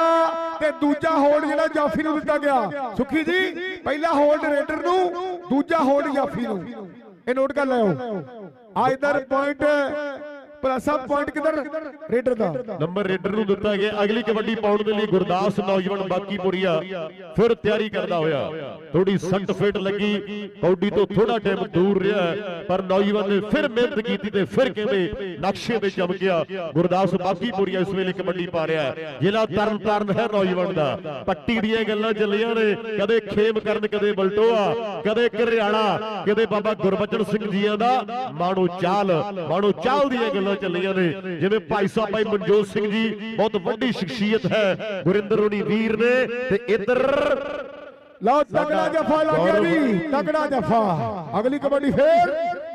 ਤੇ ਦੂਜਾ ਹੋਲਡ ਜਿਹੜਾ ਜਾਫੀ ਨੂੰ ਦਿੱਤਾ ਗਿਆ। ਸੁਖੀ ਜੀ, ਪਹਿਲਾ ਹੋਲਡ ਰੇਡਰ ਨੂੰ, ਦੂਜਾ ਹੋਲਡ ਜਾਫੀ ਨੂੰ। ਇਹ ਨੋਟ ਕਰ ਲਿਓ। ਆ ਇਧਰ ਪੁਆਇੰਟ ਪਲੱਸ ਅਪ ਪੁਆਇੰਟ ਕਿਧਰ? ਰੇਡਰ ਦਾ। ਨੰਬਰ ਰੇਡਰ ਨੂੰ ਦਿੱਤਾ ਗਿਆ। ਅਗਲੀ ਕਬੱਡੀ ਪਾਉਣ ਦੇ ਲਈ ਗੁਰਦਾਸ ਨੌਜਵਾਨ ਬਾਕੀਪੁਰੀਆ ਫਿਰ ਤਿਆਰੀ ਕਰਦਾ ਹੋਇਆ। ਥੋੜੀ ਸੱਟ ਫੇਟ ਲੱਗੀ। ਕੌਡੀ ਤੋਂ ਥੋੜਾ ਟਾਈਮ ਦੂਰ ਰਿਹਾ। ਪਰ ਨੌਜਵਾਨ ਨੇ ਫਿਰ ਮਿਹਨਤ ਕੀਤੀ ਤੇ ਫਿਰ ਕਹਿੰਦੇ ਨਕਸ਼ੇ ਤੇ ਚਮਕਿਆ। ਗੁਰਦਾਸ ਬਾਕੀਪੁਰੀਆ ਇਸ ਵੇਲੇ ਕਬੱਡੀ ਪਾ ਰਿਹਾ ਹੈ। ਜ਼ਿਲ੍ਹਾ ਤਰਨਤਾਰਨ ਹੈ ਨੌਜਵਾਨ ਦਾ। ਪੱਟੀ ਦੀਆਂ ਗੱਲਾਂ ਚੱਲੀਆਂ ਨੇ। ਕਦੇ ਖੇਮ ਕਰਨ ਕਦੇ ਬਲਟੋਆ ਕਦੇ ਘਰਿਆਣਾ ਕਦੇ ਬਾਬਾ ਗੁਰਬਚਨ ਸਿੰਘ ਜੀਆਂ ਦਾ। ਮਾਣੋ ਚਾਲ ਮਾਣੋ ਚਾਲ ਦੀਆਂ ਗੱਲਾਂ ਚੱਲੀਆਂ ਨੇ। ਜਿਵੇਂ ਭਾਈ ਸਾਹਿਬ ਭਾਈ ਮਨਜੋਤ ਸਿੰਘ ਜੀ, ਬਹੁਤ ਵੱਡੀ ਸ਼ਖਸੀਅਤ ਹੈ। ਗੁਰਿੰਦਰ ਰੋਣੀ ਵੀਰ ਨੇ ਤੇ ਇੱਧਰ ਲਓ ਤਗੜਾ ਜਫਾ ਲੱਗਿਆ ਜੀ ਤਗੜਾ ਜਫਾ। ਅਗਲੀ ਕਬੱਡੀ ਫੇਰ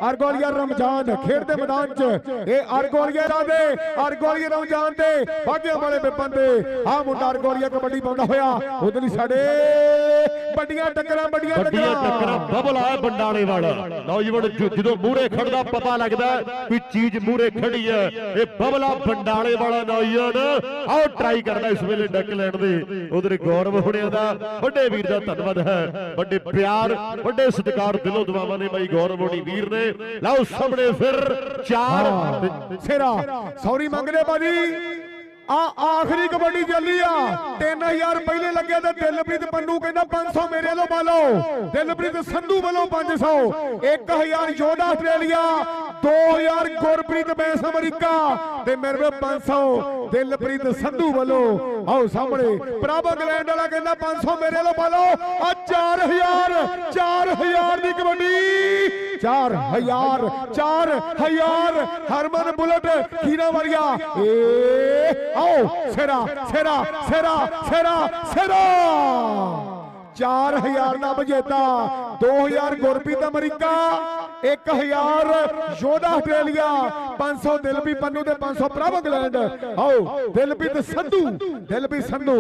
ਅਰਗੋਲੀਆ ਰਮਜ਼ਾਨ ਖੇਡ ਦੇ ਮੈਦਾਨ 'ਚ। ਇਹ ਅਰਗੋਲੀਆ ਦਾ ਦੇ ਅਰਗੋਲੀਆ ਰਮਜ਼ਾਨ ਦੇ ਬਾਗਿਆਂ ਵਾਲੇ ਬਿਪਨ ਦੇ ਆ ਮੁੰਡਾ ਅਰਗੋਲੀਆ ਕਬੱਡੀ ਪਾਉਂਦਾ ਹੋਇਆ। ਉਧਰ ਹੀ ਸਾਡੇ ਵੱਡੀਆਂ ਟੱਕਰਾਂ ਵੱਡੀਆਂ ਵੱਡੀਆਂ ਟੱਕਰਾਂ। ਬਬਲ ਆਇਆ ਬੰਡਾਲੇ ਵਾਲਾ। ਨੌਜਵਾਨ ਜਦੋਂ ਮੂਹਰੇ ਖੜਦਾ ਪਤਾ ਲੱਗਦਾ ਕੋਈ ਚੀਜ਼ ਮੂਹਰੇ ਖੜੀ ਹੈ। ਇਹ ਬਬਲਾ ਬੰਡਾਲੇ ਵਾਲਾ ਨੌਜਵਾਨ। ਆਓ ਟਰਾਈ ਕਰਦਾ ਇਸ ਵੇਲੇ ਡੱਕ ਲੈਣ ਦੇ। ਉਧਰ ਗੌਰਵ ਹੁਣਿਆਂ ਦਾ ਵੱਡੇ ਵੀਰ ਦਾ ਧੰਨਵਾਦ ਹੈ। ਵੱਡੇ ਪਿਆਰ ਵੱਡੇ ਸਤਿਕਾਰ ਦਿਲੋਂ ਦੁਆਵਾਂ ਨੇ ਬਾਈ ਗੌਰਵ ਹੁਣੀ ਵੀਰ ਨੇ। ਲਓ ਸਾਹਮਣੇ ਫਿਰ ਚਾਰ ਸੇਰਾ। ਸੌਰੀ ਮੰਗਦੇ ਬਾਜੀ ਆ ਆਖਰੀ ਕਬੱਡੀ ਚੱਲੀ ਆ। 3000 ਪਹਿਲੇ ਲੱਗਿਆ ਤੇ ਦਿਲਪ੍ਰੀਤ ਪੰਨੂ ਕਹਿੰਦਾ 500 ਮੇਰੇ ਵੱਲੋਂ ਪਾ ਲਓ। ਦਿਲਪ੍ਰੀਤ ਸੰਧੂ ਵੱਲੋਂ 500 1000 ਯੋਧਾ ਆਸਟ੍ਰੇਲੀਆ। 2000 ਗੁਰਪ੍ਰੀਤ ਬੈਂਸ ਅਮਰੀਕਾ ਤੇ ਮੇਰੇ ਵੱਲ 500 ਦਿਲਪ੍ਰੀਤ ਸੰਧੂ ਵੱਲੋਂ। ਆਓ ਸਾਹਮਣੇ, ਪ੍ਰਭ ਇੰਗਲੈਂਡ ਵਾਲਾ ਕਹਿੰਦਾ 500 ਮੇਰੇ ਵੱਲੋਂ ਪਾ ਆ 4000 4000 ਦੀ ਕਬੱਡੀ। 4000 4000 ਹਰਮਨ ਬੁਲਟ, ਖੀਰਾ ਵਰਗਾ। ਏ, ਆਓ, ਸੇਰਾ ਸੇਰਾ ਸੇਰਾ ਸੇਰਾ ਸੇਰਾ। 4000 ਦਾ ਵਿਜੇਤਾ 2000 ਗੁਰਪ੍ਰੀਤ ਅਮਰੀਕਾ 1000 ਯੋਧਾ ਆਸਟ੍ਰੇਲੀਆ 500 ਦਿਲਪੀ ਪੰਨੂ ਤੇ 500 ਪ੍ਰਭ ਇੰਗਲੈਂਡ। ਆਓ ਦਿਲਪ੍ਰੀਤ ਸੰਧੂ ਦਿਲਪ੍ਰੀਤ ਸੰਧੂ।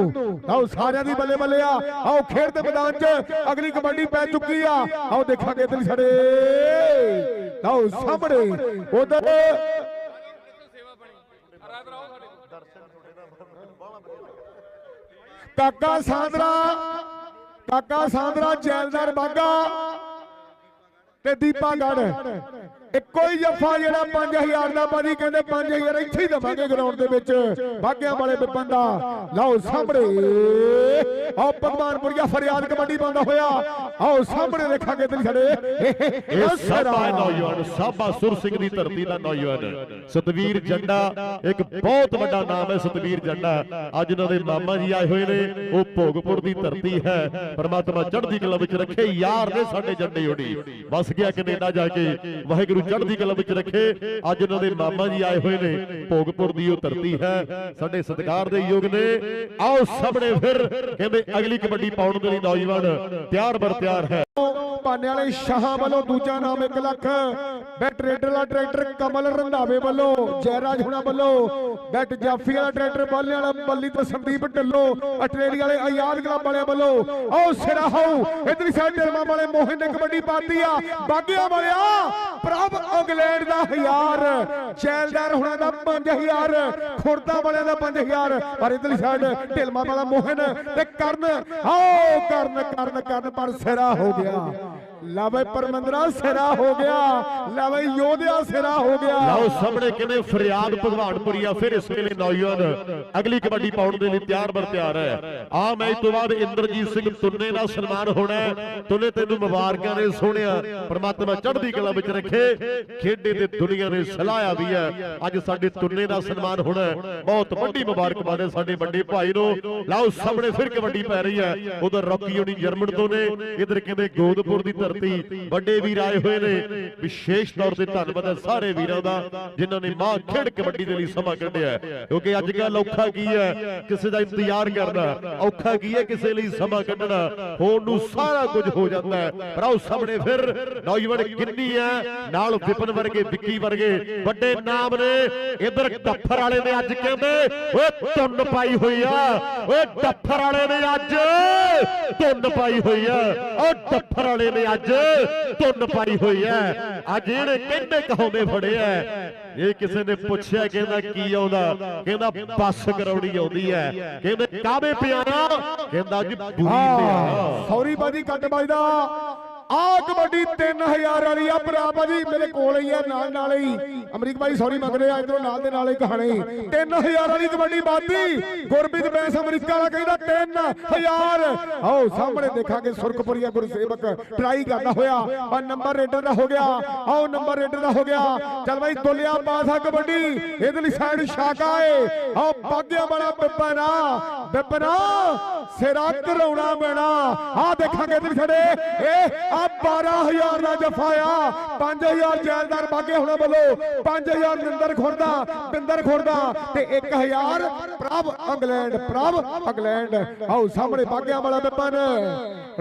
ਆਓ, ਸਾਰਿਆਂ ਦੀ ਬੱਲੇ ਬੱਲੇ ਆ। ਆਓ, ਖੇਡ ਦੇ ਮੈਦਾਨ 'ਚ ਅਗਲੀ ਕਬੱਡੀ ਪੈ ਚੁੱਕੀ ਆ। ਆਓ ਦੇਖਾਂਗੇ ਇਧਰ ਸਾਡੇ। ਆਓ, ਸਾਹਮਣੇ, ਉਧਰ। ਕਾਕਾ ਸਾਂਦਰਾ ਕਾਕਾ ਸਾਂਦਰਾ ਜੈਲਦਾਰ ਬਾਗਾ। ਤੇ ਦੀਪਾ ਗੜ। ਇੱਕੋ ਹੀ ਜੱਫਾ ਜਿਹੜਾ 5000 ਦਾ ਬਾਜੀ ਕਹਿੰਦੇ 5000 ਇੱਥੇ ਹੀ ਦਵਾਂਗੇ ਗਰਾਊਂਡ ਦੇ ਵਿੱਚ। ਬਾਗਿਆਂ ਵਾਲੇ ਬਿਪਨ ਦਾ ਲਓ ਸਾਹਮਣੇ। ਆਓ ਭਗਵਾਨਪੁਰੀਆ ਫਰਿਆਦ ਕਬੱਡੀ ਪਾਉਂਦਾ ਹੋਇਆ। ਆਓ ਸਾਹਮਣੇ ਦੇਖਾਂਗੇ ਤੇ ਛੜੇ ਇਹ ਸਾਬਾ ਨੌਜਵਾਨ ਸਾਬਾ ਸੁਰ ਸਿੰਘ ਦੀ ਧਰਤੀ ਦਾ ਨੌਜਵਾਨ। ਸਤਵੀਰ ਜੰਡਾ ਇੱਕ ਬਹੁਤ ਵੱਡਾ ਨਾਮ ਹੈ ਸਤਵੀਰ ਜੰਡਾ। ਅੱਜ ਉਹਨਾਂ ਦੇ ਮਾਮਾ ਜੀ ਆਏ ਹੋਏ ਨੇ। ਉਹ ਭੋਗਪੁਰ ਦੀ ਧਰਤੀ ਹੈ। ਪਰਮਾਤਮਾ ਚੜ੍ਹਦੀ ਕਲਾ ਵਿੱਚ ਰੱਖੇ। ਯਾਰ ਨੇ ਸਾਡੇ ਜੰਡੇ ਹੋਣੀ ਬਸ ਗਿਆ ਕੈਨੇਡਾ ਜਾ ਕੇ। ਵਾਹਿਗੁਰੂ ਚੜ੍ਹਦੀ ਕਲਾ ਵਿੱਚ ਰੱਖੇ। ਅੱਜ ਉਹਨਾਂ ਦੇ ਮਾਮਾ ਜੀ ਆਏ ਹੋਏ ਨੇ। ਭੋਗਪੁਰ ਦੀ ਉਹ ਧਰਤੀ ਹੈ। ਸਾਡੇ ਸਤਿਕਾਰ ਦੇ ਯੋਗ ਨੇ। ਆਓ ਸਾਹਮਣੇ ਫਿਰ ਕਹਿੰਦੇ ਅਗਲੀ ਕਬੱਡੀ ਪਾਉਣ ਦੇ ਲਈ ਨੌਜਵਾਨ ਤਿਆਰ ਬਰ ਤਿਆਰ ਹੈ। ਪਾਨੇ ਵਾਲੇ ਸ਼ਾਹ ਵੱਲੋਂ ਦੂਜਾ ਨਾਮ 1 ਲੱਖ। ਬੈਟ ਰੇਡਰ ਵਾਲਾ ਟਰੈਕਟਰ ਕਮਲ ਰੰਧਾਵੇ ਵੱਲੋਂ, ਜੈਰਾਜ ਹੁਣਾ ਵੱਲੋਂ। ਬੈਟ ਜਾਫੀ ਵਾਲਾ ਟਰੈਕਟਰ ਬਾਲੇ ਵਾਲਾ ਬੱਲੀ ਤੇ ਸੰਦੀਪ ਢੱਲੋ, ਆਸਟ੍ਰੇਲੀਆ ਵਾਲੇ ਆਜ਼ਾਦ ਕਲੱਬ ਵਾਲਿਆਂ ਵੱਲੋਂ। ਆਓ ਸਿਰਾ ਹਾਊ ਇਧਰ ਸਾਈਡ ਟਰਮਾ ਵਾਲੇ ਮੋਹਨ ਨੇ ਕਬੱਡੀ ਪਾਤੀ ਆ। ਬਾਗਿਆ ਵਾਲਿਆ, ਪ੍ਰਭ ਇੰਗਲੈਂਡ ਦਾ ਹਜ਼ਾਰ ਚੈਲਦਾਰ ਹੁਣਾ ਦਾ 5000 ਖੁਰਦਾ ਵਾਲਿਆਂ ਦਾ 5000 ਪਰ ਇਧਰਲੀ ਸਾਈਡ ਢਿਲਮਾ ਵਾਲਾ ਮੋਹਨ ਤੇ ਕਰਨ ਆਓ ਕਰਨ ਕਰਨ ਕਰਨ, ਪਰ ਸਿਰਾ ਹੋ ਗਿਆ। Hallelujah. Hallelujah. ਲਵੇ ਪਰਮੰਦਰਾ ਸਿਰਾ ਹੋ ਗਿਆ, ਲਵੇ ਯੋਧਿਆ ਸਿਰਾ ਹੋ ਗਿਆ। ਲਓ ਸਾਹਮਣੇ ਕਹਿੰਦੇ ਫਰਿਆਦ ਭਗਵਾਨਪੁਰੀਆ, ਫਿਰ ਇਸ ਵੇਲੇ ਨੌਜਵਾਨ ਅਗਲੀ ਕਬੱਡੀ ਪਾਉਣ ਦੇ ਲਈ ਤਿਆਰ ਬਰ ਤਿਆਰ ਹੈ। ਆ ਮੈਚ ਤੋਂ ਬਾਅਦ ਇੰਦਰਜੀਤ ਸਿੰਘ ਤੁੰਨੇ ਦਾ ਸਨਮਾਨ ਹੋਣਾ ਤੁੰਨੇ ਤੈਨੂੰ ਮੁਬਾਰਕਾਂ ਨੇ ਸੋਹਣਿਆ। ਪ੍ਰਮਾਤਮਾ ਚੜ੍ਹਦੀ ਕਲਾ ਵਿੱਚ ਰੱਖੇ। ਖੇਡੇ ਤੇ ਦੁਨੀਆ ਨੇ ਸਲਾਹਿਆ ਵੀ ਹੈ। ਅੱਜ ਸਾਡੇ ਤੁੰਨੇ ਦਾ ਸਨਮਾਨ ਹੋਣਾ ਬਹੁਤ ਵੱਡੀ ਮੁਬਾਰਕਬਾਦ ਹੈ ਸਾਡੇ ਵੱਡੇ ਭਾਈ ਨੂੰ। ਲਓ ਸਾਹਮਣੇ ਫਿਰ ਕਬੱਡੀ ਪੈ ਰਹੀ ਹੈ। ਉਧਰ ਰੌਕੀ ਹੋਣੀ ਜਰਮਨ ਤੋਂ ਨੇ। ਇਧਰ ਕਹਿੰਦੇ ਗੋਦਪੁਰ ਦੀ ਧਰਤੀ, ਵੱਡੇ ਵੀਰ ਆਏ ਹੋਏ ਨੇ। ਵਿਸ਼ੇਸ਼ ਤੌਰ ਤੇ ਧੰਨਵਾਦ ਹੈ ਸਾਰੇ ਵੀਰਾਂ ਦਾ, ਜਿਨ੍ਹਾਂ ਨੇ ਮਾਂ ਖੇਡ ਕਬੱਡੀ ਦੇ ਲਈ ਸਮਾਂ ਕੱਢਿਆ ਕਿਉਂਕਿ ਅੱਜ ਕੱਲ ਔਖਾ ਕੀ ਹੈ? ਕਿਸੇ ਦਾ ਇੰਤਜ਼ਾਰ ਕਰਨਾ, ਔਖਾ ਕੀ ਹੈ ਕਿਸੇ ਲਈ ਸਮਾਂ ਕੱਢਣਾ? ਹੋਣ ਨੂੰ ਸਾਰਾ ਕੁਝ ਹੋ ਜਾਂਦਾ ਹੈ। ਪਰ ਆਓ ਸਾਹਮਣੇ ਫਿਰ, ਨੌਜਵਾਨ ਕਿੰਨੀ ਹੈ? ਨਾਲ ਵਿਪਨ ਵਰਗੇ, ਵਿੱਕੀ ਵਰਗੇ, ਵੱਡੇ ਨਾਮ ਨੇ। ਇਧਰ ਡੱਫਰ ਵਾਲੇ ਨੇ ਅੱਜ ਕਹਿੰਦੇ, ਓਏ ਧੁੰਨ ਪਾਈ ਹੋਈ ਆ। ਓਏ ਡੱਫਰ ਵਾਲੇ ਨੇ ਅੱਜ ਧੁੰਨ ਪਾਈ ਹੋਈ ਆ। ਓ ਡੱਫਰ ਵਾਲੇ ਨੇ ਅੱਜ ਧੁੰਨ ਪਾਈ ਹੋਈ ਆ। ਅੱਜ ਕਹਿੰਦੇ ਕਹਾਉਂਦੇ ਫੜੇ ਆ। ਇਹ ਕਿਸੇ ਨੇ ਪੁੱਛਿਆ, ਕਹਿੰਦਾ ਕੀ ਆਉਂਦਾ? ਕਹਿੰਦਾ ਬੱਸ ਕਰਾਉਣੀ ਆਉਂਦੀ ਹੈ ਕਹਿੰਦੇ ਕਾਵੇ ਪਿਆਣਾ ਕਹਿੰਦਾ ਜੀ ਬੂਰੀ ਪਿਆਰਾ ਸੌਰੀ ਬਾਜੀ, ਕੱਟ ਵੱਜਦਾ। ਆ ਕਬੱਡੀ 3000 ਵਾਲੀ ਆ, ਭਰਾ ਬਾਜੀ ਮੇਰੇ ਕੋਲ ਹੀ ਆ, ਨਾਲ ਨਾਲ ਹੀ। ਅਮਰੀਕ ਭਾਈ ਸੌਰੀ ਮੰਗਦੇ ਆ ਇਧਰੋਂ ਨਾਲ ਦੇ ਨਾਲ ਹੀ ਕਹਾਣੀ। 3000 ਵਾਲੀ ਕਬੱਡੀ ਬਾਦੀ ਗੁਰਬੀਤ ਬੈਂਸ ਅਮਰੀਕਾ ਵਾਲਾ ਕਹਿੰਦਾ 3000 ਆਓ, ਸਾਹਮਣੇ ਦੇਖਾਂਗੇ ਸੁਰਖਪੁਰੀਆ ਗੁਰਸੇਵਕ। ਟਰਾਈ ਕਰਦਾ ਹੋਇਆ। ਆ ਨੰਬਰ ਰੇਡਰ ਦਾ ਹੋ ਗਿਆ। ਆਓ ਨੰਬਰ ਰੇਡਰ ਦਾ ਹੋ ਗਿਆ। ਚੱਲ ਬਾਈ ਦੁਲਿਆ ਪਾਸਾ ਕਬੱਡੀ। ਇਹਦੇ ਲਈ ਸਾਈਡ ਸ਼ਾਕਾ ਏ। ਆਓ ਬਾਗਿਆ ਵਾਲਾ ਬਿੱਪਨਾ ਬਿੱਪਨਾ ਸਿਰਾ ਕਰਾਉਣਾ ਪੈਣਾ। ਆ ਦੇਖਾਂਗੇ ਇਧਰ ਖੜੇ ਇਹ ਆ 12000 ਦਾ ਜਫਾ ਆ। 5000 ਜੈਲਦਾਰ ਬਾਗੇ ਹੁਣਾ ਵੱਲੋਂ 5000 ਨਿੰਦਰ ਖੁਰਦਾ, ਬਿੰਦਰ ਖੁਰਦਾ ਤੇ 1000 ਪ੍ਰਭ ਇੰਗਲੈਂਡ ਪ੍ਰਭ ਇੰਗਲੈਂਡ। ਆਓ ਸਾਹਮਣੇ ਬਾਗਿਆਂ ਵਾਲਾ ਬਿੱਪਨ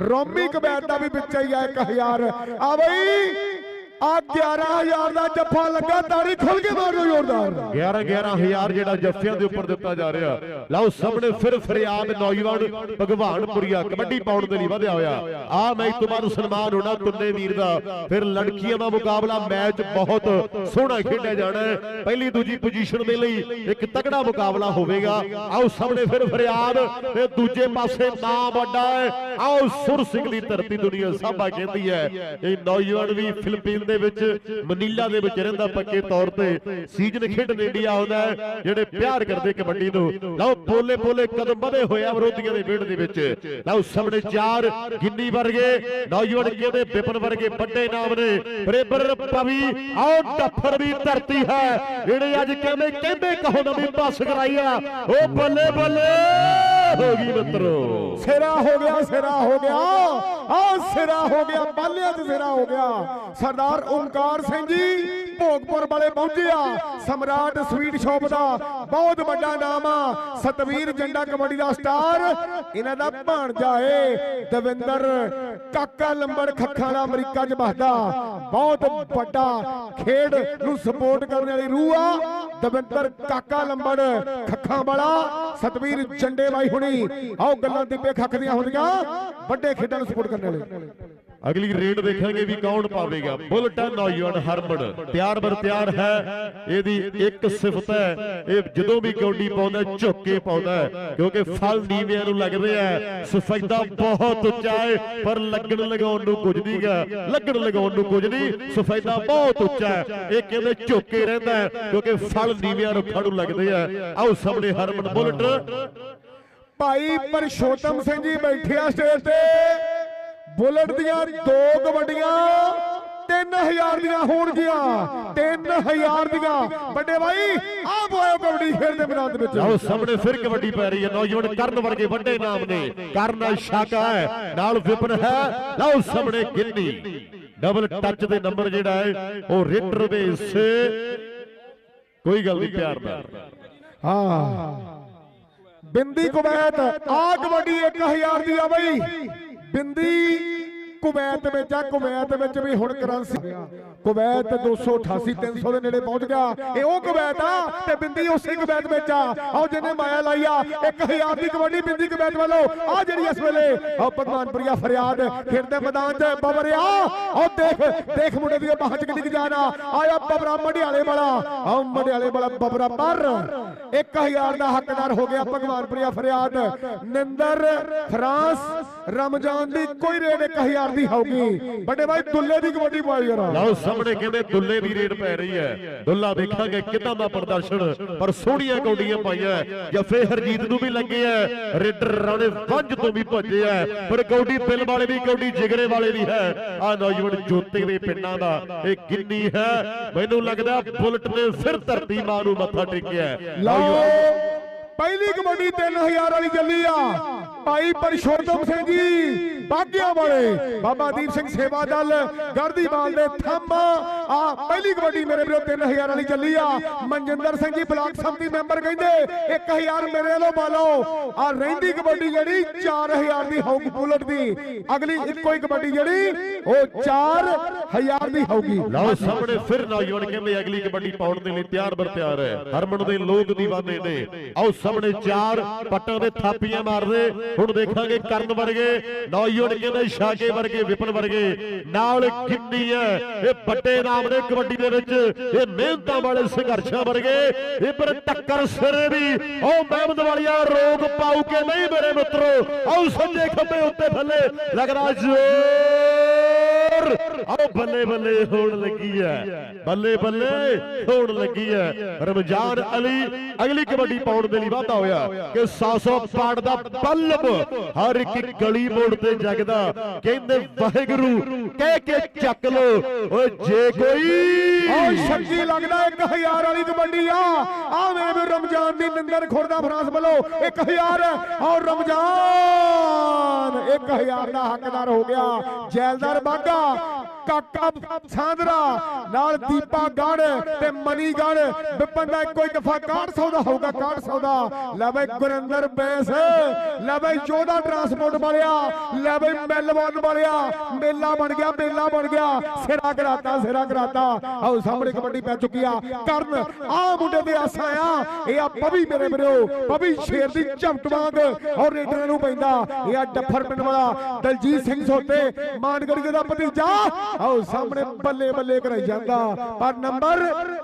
ਰੋਮੀ ਕਬੈਤ ਦਾ ਵੀ ਵਿੱਚ ਹੀ ਆ 1000 ਆ ਬਈ ਆ 11000 ਦਾ ਜੱਫਾ ਲੱਗਾ ਤਾੜੀ ਖੁੱਲ ਕੇ ਮਾਰੋ ਜ਼ੋਰਦਾਰ 11 11000 ਜਿਹੜਾ ਜੱਫਿਆਂ ਦੇ ਉੱਪਰ ਦਿੱਤਾ ਜਾ ਰਿਹਾ। ਲਓ ਸਾਹਮਣੇ ਫਿਰ ਫਰਿਆਦ ਨੌਜਵਾਨ ਭਗਵਾਨਪੁਰੀਆ, ਕਬੱਡੀ ਪਾਉਣ ਦੇ ਲਈ ਵਧਿਆ ਹੋਇਆ। ਆ ਮੈਚ ਤੋਂ ਬਾਅਦ ਸਨਮਾਨ ਹੋਣਾ ਤੁੰਨੇ ਵੀਰ ਦਾ। ਫਿਰ ਲੜਕੀਆਂ ਦਾ ਮੁਕਾਬਲਾ, ਮੈਚ ਬਹੁਤ ਸੋਹਣਾ ਖੇਡਿਆ ਜਾਣਾ ਪਹਿਲੀ ਦੂਜੀ ਪੋਜੀਸ਼ਨ ਦੇ ਲਈ ਇੱਕ ਤਕੜਾ ਮੁਕਾਬਲਾ ਹੋਵੇਗਾ। ਆਓ ਸਾਹਮਣੇ ਫਿਰ ਫਰਿਆਦ, ਤੇ ਦੂਜੇ ਪਾਸੇ ਨਾਂ ਵੱਡਾ ਹੈ। ਆਓ ਸੁਰ ਸਿੰਘ ਦੀ ਧਰਤੀ ਦੁਨੀਆ ਸਾਬਾ ਕਹਿੰਦੀ ਹੈ। ਇਹ ਨੌਜਵਾਨ ਵੀ ਫਿਲਪੀਨ ਦੇ ਵਿੱਚ ਮਨੀਲਾ ਦੇ ਵਿੱਚ ਰਹਿੰਦਾ ਪੱਕੇ ਤੌਰ ਤੇ ਸੀਜ਼ਨ ਖੇਡਣ ਇੰਡੀਆ ਆਉਂਦਾ ਹੈ, ਜਿਹੜੇ ਪਿਆਰ ਕਰਦੇ ਕਬੱਡੀ ਨੂੰ। ਲਓ ਬੋਲੇ ਬੋਲੇ ਕਦਮ ਵਧੇ ਹੋਇਆ ਵਿਰੋਧੀਆਂ ਦੇ ਵਿਹੜ ਦੇ ਵਿੱਚ। ਲਓ, ਸਾਹਮਣੇ ਚਾਰ ਗਿੰਨੀ ਵਰਗੇ, ਨੌਜਵਾਨ ਕਹਿੰਦੇ ਵਿਪਨ ਵਰਗੇ ਵੱਡੇ ਨਾਮ ਨੇ। ਬਰੇਬਰ ਪਵੀ ਆਓ ਡੱਫਰ ਦੀ ਧਰਤੀ ਹੈ। ਜਿਹੜੇ ਅੱਜ ਕਹਿੰਦੇ ਕਹਿੰਦੇ ਕਹੋ ਨਵੀਂ ਬੱਸ ਕਰਾਈ ਆ। ਉਹ ਬੱਲੇ ਬੱਲੇ ਹੋ ਗਈ ਮਿੱਤਰੋ। ਸਿਰਾ ਹੋ ਗਿਆ ਸਿਰਾ ਹੋ ਗਿਆ। ਆ ਸਿਰਾ ਹੋ ਗਿਆ ਬਾਲਿਆਂ 'ਚ ਸਿਰਾ ਹੋ ਗਿਆ। ਸਰਦਾਰ ਓਮਕਾਰ ਸਿੰਘ ਜੀ ਭੋਗਪੁਰ ਵਾਲੇ ਪਹੁੰਚੇ ਆ। ਸਮਰਾਟ ਸਵੀਟ ਸ਼ਾਪ ਦਾ ਬਹੁਤ ਵੱਡਾ ਨਾਮ ਆ। ਸਤਵੀਰ ਜੰਡਾ ਕਬੱਡੀ ਦਾ ਸਟਾਰ। ਇਹਨਾਂ ਦਾ ਭਾਣਜਾ ਏ ਦਵਿੰਦਰ ਕਾਕਾ ਲੰਬੜ ਖੱਖਾਂ ਦਾ ਅਮਰੀਕਾ 'ਚ ਬਸਦਾ ਬਹੁਤ ਵੱਡਾ ਖੇਡ ਨੂੰ ਸਪੋਰਟ ਕਰਨ ਵਾਲੀ ਰੂਹ ਆ। ਦਵਿੰਦਰ ਕਾਕਾ ਲੰਬੜ ਖੱਖਾਂ ਵਾਲਾ। ਸਤਵੀਰ ਚੰਡੇ ਬਾਈ ਹੁਣੀ। ਆਓ ਗੱਲਾਂ ਦੀਪੇ ਖੱਖ ਦੀਆਂ ਹੁੰਦੀਆਂ। ਵੱਡੇ ਖੇਡਾਂ ਨੂੰ ਸਪੋਰਟ ਕਰਨ ਵਾਲੇ। ਅਗਲੀ ਰੇਡ ਦੇਖਾਂਗੇ ਵੀ ਕੌਣ ਪਾਵੇਗਾ। ਬੁਲਟਨ ਨੌਜਵਾਨ ਹਰਮਨ। ਤਿਆਰ ਬਰ ਤਿਆਰ ਹੈ। ਇਹਦੀ ਇੱਕ ਸਿਫਤ ਹੈ। ਇਹ ਜਦੋਂ ਵੀ ਕੌਡੀ ਪਾਉਂਦਾ, ਝੁੱਕ ਕੇ ਪਾਉਂਦਾ ਕਿਉਂਕਿ ਫਲ ਨੀਵਿਆਂ ਨੂੰ ਲੱਗਦੇ ਆ ਸਫੈਦਾ ਬਹੁਤ ਉੱਚਾ ਹੈ, ਪਰ ਲੱਗਣ ਲਗਾਉਣ ਨੂੰ ਕੁਝ ਨਹੀਂਗਾ ਲੱਗਣ ਲਗਾਉਣ ਨੂੰ ਕੁਝ ਨਹੀਂ, ਸਫੈਦਾ ਬਹੁਤ ਉੱਚਾ ਹੈ। ਇਹ ਕਹਿੰਦੇ ਝੁੱਕ ਕੇ ਰਹਿੰਦਾ ਕਿਉਂਕਿ ਫਲ ਨੀਵਿਆਂ ਨੂੰ ਨੂੰ ਲੱਗਦੇ ਆ। ਆਓ ਸਾਹਮਣੇ ਹਰਮਨ ਬੁਲਟ। ਭਾਈ ਪਰਸ਼ੋਤਮ ਸਿੰਘ ਜੀ ਬੈਠੇ ਸਟੇਜ ਤੇ। ਬੁਲਟ ਦੀਆਂ ਦੋ ਕਬੱਡੀਆਂ ਤੇ 3000 ਦੀਆਂ ਹੋਣਗੀਆਂ 3000 ਦੀਆਂ। ਵੱਡੇ ਭਾਈ ਆਹ ਬੋਏ ਕਬੱਡੀ ਖੇਡਦੇ ਮੈਦਾਨ ਦੇ ਵਿੱਚ। ਲਓ ਸਾਹਮਣੇ ਫਿਰ ਕਬੱਡੀ ਪੈ ਰਹੀ ਹੈ। ਨੌਜਵਾਨ ਕਰਨ ਵਰਗੇ ਵੱਡੇ ਨਾਮ ਨੇ। ਕਰਨ ਸ਼ਾਕਾ ਹੈ ਨਾਲ ਵਿਪਨ ਹੈ। ਲਓ ਸਾਹਮਣੇ ਗਿੰਨੀ। ਡਬਲ ਟੱਚ ਦੇ ਨੰਬਰ ਜਿਹੜਾ ਹੈ ਉਹ ਰੇਡਰ ਦੇ ਹਿੱਸੇ। ਕੋਈ ਗੱਲ ਨਹੀਂ ਪਿਆਰ ਨਾਲ। ਹਾਂ। ਬਿੰਦੀ ਕੁਵੈਤ ਆ ਕਬੱਡੀ 1000 ਦੀ ਆ ਬਈ। ਬਿੰਦੀ ਕੁਵੈਤ ਵਿੱਚ ਆ ਕੁਵੈਤ ਵਿੱਚ ਵੀ ਹੁਣ ਕਰੰਸੀ ਕੁਵੈਤ 288 300 ਦੇ ਨੇੜੇ ਪਹੁੰਚ ਗਿਆ। ਇਹ ਉਹ ਕੁਵੈਤ ਆ ਤੇ ਬਿੰਦੀ ਉਸੇ ਕੁਵੈਤ ਵਿੱਚ ਆ। ਆਓ ਜਿਹਨੇ ਮਾਇਆ ਲਾਈ ਆ 1000 ਦੀ ਕਬੱਡੀ ਬਿੰਦੀ ਕੁਵੈਤ ਵੱਲੋਂ। ਆ ਜਿਹੜੀ ਇਸ ਵੇਲੇ ਆਓ ਭਗਵਾਨਪੁਰੀਆ ਫਰਿਆਦ ਖੇਡਦੇ ਮੈਦਾਨ 'ਚ ਬਬਰਿਆ ਆਓ ਦੇਖ ਦੇਖ ਮੁੰਡੇ ਦੀ ਬਾਹਾਂ 'ਚ ਕਿੰਨੀ ਜਾਨ ਆ। ਆਇਆ ਬਬਰਾ ਮੜਿਆਲੇ ਵਾਲਾ। ਆਓ ਮੜਿਆਲੇ ਵਾਲਾ ਬਬਰਾ ਪਰ 1000 ਦਾ ਹੱਕਦਾਰ ਹੋ ਗਿਆ ਭਗਵਾਨਪੁਰੀਆ ਫਰਿਆਦ। ਨਿੰਦਰ, ਫਰਾਂਸ, ਰਮਜ਼ਾਨ ਦੀ ਕੋਈ ਰੇਡ 1000 ਦੀ ਹੋਊਗੀ। ਵੱਡੇ ਭਾਈ ਦੁੱਲੇ ਦੀ ਕਬੱਡੀ ਪਾਈ ਯਾਰ ਲਓ ਸਾਹਮਣੇ ਕਹਿੰਦੇ ਦੁੱਲੇ ਦੀ ਰੇਡ ਪੈ ਰਹੀ ਹੈ। ਦੁੱਲਾ ਦੇਖਾਂਗੇ ਕਿਦਾਂ ਦਾ ਪ੍ਰਦਰਸ਼ਨ, ਪਰ ਸੋਹਣੀਆਂ ਕੌਡੀਆਂ ਪਾਈਆਂ ਜਫੇ ਹਰਜੀਤ ਨੂੰ ਵੀ ਲੱਗੇ ਐ ਰੇਡਰ ਰਾਣੇ ਵੰਜ ਤੋਂ ਵੀ ਭੱਜੇ ਐ ਪਰ ਕੌਡੀ ਬਿੱਲ ਵਾਲੇ ਦੀ ਕੌਡੀ ਜਿਗਰੇ ਵਾਲੇ ਦੀ ਹੈ। ਆ ਨੌਜਵਾਨ ਜੋਤੇ ਦੇ ਪਿੰਡਾਂ ਦਾ ਇਹ ਗਿੰਨੀ ਹੈ। ਮੈਨੂੰ ਲੱਗਦਾ ਬੁਲਟ ਨੇ ਫਿਰ ਧਰਤੀ ਮਾਂ ਨੂੰ ਮੱਥਾ ਟੇਕਿਆ ਲਓ। ਪਹਿਲੀ ਕਬੱਡੀ 3000 ਵਾਲੀ ਚੱਲੀ ਆ। ਭਾਈ ਪਰਸ਼ੋਤਮ ਸਿੰਘ ਜੀ, ਬਾਗਿਆਂ ਵਾਲੇ। ਬਾਬਾ ਦੀਪ ਸਿੰਘ ਸੇਵਾ ਦਲ ਗਰਦੀਵਾਲ ਦੇ ਥੰਮ। ਆ, ਪਹਿਲੀ ਕਬੱਡੀ ਮੇਰੇ ਵੀਰੋ 3000 ਵਾਲੀ ਚੱਲੀ ਆ। ਮਨਜਿੰਦਰ ਸਿੰਘ ਜੀ ਬਲਾਕ ਸਮਤੀ ਮੈਂਬਰ ਕਹਿੰਦੇ 1000 ਮੇਰੇ ਵੱਲੋਂ ਬਾਲੋ ਆ ਰਹਿੰਦੀ ਕਬੱਡੀ ਜਿਹੜੀ 4000 ਦੀ ਹੋਊਗੀ ਬੁਲਟ ਦੀ। ਅਗਲੀ ਇੱਕੋ ਹੀ ਕਬੱਡੀ ਜਿਹੜੀ, ਉਹ 4000 ਦੀ ਹੋਊਗੀ। ਲਓ ਸਾਹਮਣੇ ਫਿਰ ਨੌਜਵਾਨ ਕਹਿੰਦੇ, ਅਗਲੀ ਕਬੱਡੀ ਪਾਉਣ ਦੇ ਲਈ ਤਿਆਰ ਬਰ ਤਿਆਰ ਹੈ। ਹਰਮਨ ਦੇ ਲੋਕ دیਵਾਨੇ ਨੇ। ਆਓ ਸਾਹਮਣੇ ਚਾਰ ਪੱਟਾਂ ਦੇ ਥਾਪੀਆਂ ਮਾਰਦੇ। ਹੁਣ ਦੇਖਾਂਗੇ ਕਰਨ ਵਰਗੇ, ਨੌਜਵਾਨ ਕਹਿੰਦੇ ਸ਼ਾਕੇ ਵਰਗੇ, ਵਿਪਨ ਵਰਗੇ। ਨਾਲ ਕਿੰਨੀ ਹੈ। ਇਹ ਵੱਡੇ ਨਾਮ ਨੇ ਕਬੱਡੀ ਦੇ ਵਿੱਚ। ਇਹ ਮਿਹਨਤਾਂ ਵਾਲੇ ਸੰਘਰਸ਼ਾਂ ਵਰਗੇ। ਇਹ ਪਰ ਟੱਕਰ ਸਿਰੇ ਦੀ। ਉਹ ਮਹਿਮਦ ਵਾਲੀਆ ਰੋਗ ਪਾਉ ਕੇ ਨਹੀਂ ਮੇਰੇ ਮਿੱਤਰੋ? ਆਓ ਸੱਜੇ ਖੱਬੇ ਉੱਤੇ ਥੱਲੇ। ਲੱਗਦਾ ਜ਼ੋਰ ਆਓ ਬੱਲੇ ਬੱਲੇ ਹੋਣ ਲੱਗੀ ਹੈ ਬੱਲੇ ਬੱਲੇ ਹੋਣ ਲੱਗੀ ਹੈ ਰਮਜ਼ਾਨ ਅਲੀ ਅਗਲੀ ਕਬੱਡੀ ਪਾਉਣ ਦੇ ਲਈ ਵਾਧਾ ਹੋਇਆ ਕਿ 700 ਪਾੜ ਦਾ ਬੱਲਬ ਹਰ ਇੱਕ ਗਲੀ ਮੋੜ ਤੇ ਜਗਦਾ। ਕਹਿੰਦੇ ਵਾਹਿਗੁਰੂ, ਕਹਿ ਕੇ ਚੱਕ ਲੋ। ਓਏ ਜੇ ਕੋਈ ਓ ਸ਼ੱਕੀ ਲੱਗਦਾ 1000 ਵਾਲੀ ਕਬੱਡੀ ਆ। ਆ ਮੇਰੇ ਰਮਜ਼ਾਨ ਦੀ ਨਿੰਦਰ ਖੁਰਦਾ ਫਰਾਂਸ ਵੱਲੋਂ 1000 ਔਰ ਰਮਜ਼ਾਨ 1000 ਦਾ ਹੱਕਦਾਰ ਹੋ ਗਿਆ। ਜੈਲਦਾਰ ਬਾਗਾ God. ਕਾਕਾ ਸਾਂਦਰਾ। ਨਾਲ ਦੀਪਾ ਗੜ ਤੇ ਮਨੀ ਗੜ ਵਿਪਨ ਦਾ ਇੱਕੋ ਹੀ ਦਫਾ 6100 ਦਾ ਹੋਊਗਾ 6100 ਦਾ ਲੈ ਬਈ ਗੁਰਿੰਦਰ ਬੈਸ ਲੈ ਬਈ ਯੋਧਾ ਟਰਾਂਸਪੋਰਟ ਵਾਲਿਆ ਲੈ ਬਈ ਮੈਲਬੌਰਨ ਵਾਲਿਆ। ਮੇਲਾ ਬਣ ਗਿਆ, ਮੇਲਾ ਬਣ ਗਿਆ। ਸਿਰਾ ਕਰਾਤਾ ਸਿਰਾ ਕਰਾਤਾ ਆਓ ਸਾਹਮਣੇ ਕਬੱਡੀ ਪੈ ਚੁੱਕੀ ਆ। ਕਰਨ, ਆ ਮੁੰਡੇ ਦੇ ਆਸਾਂ ਆ। ਇਹ ਆ ਪਵੀ ਮੇਰੇ ਵੀਰੋ। ਪਵੀ ਸ਼ੇਰ ਦੀ ਝਮਟ ਵਾਂਗ ਔਰ ਰੇਡਰਾਂ ਨੂੰ ਪੈਂਦਾ। ਇਹ ਆ ਡੱਫਰ ਪਿੰਡ ਵਾਲਾ ਦਲਜੀਤ ਸਿੰਘ ਸੋਤੇ। ਮਾਨਗੜੀਏ ਦਾ ਭਤੀਜਾ ਆਓ ਸਾਹਮਣੇ ਬੱਲੇ ਬੱਲੇ ਕਰਾਈ ਜਾਂਦਾ। ਪਰ ਨੰਬਰ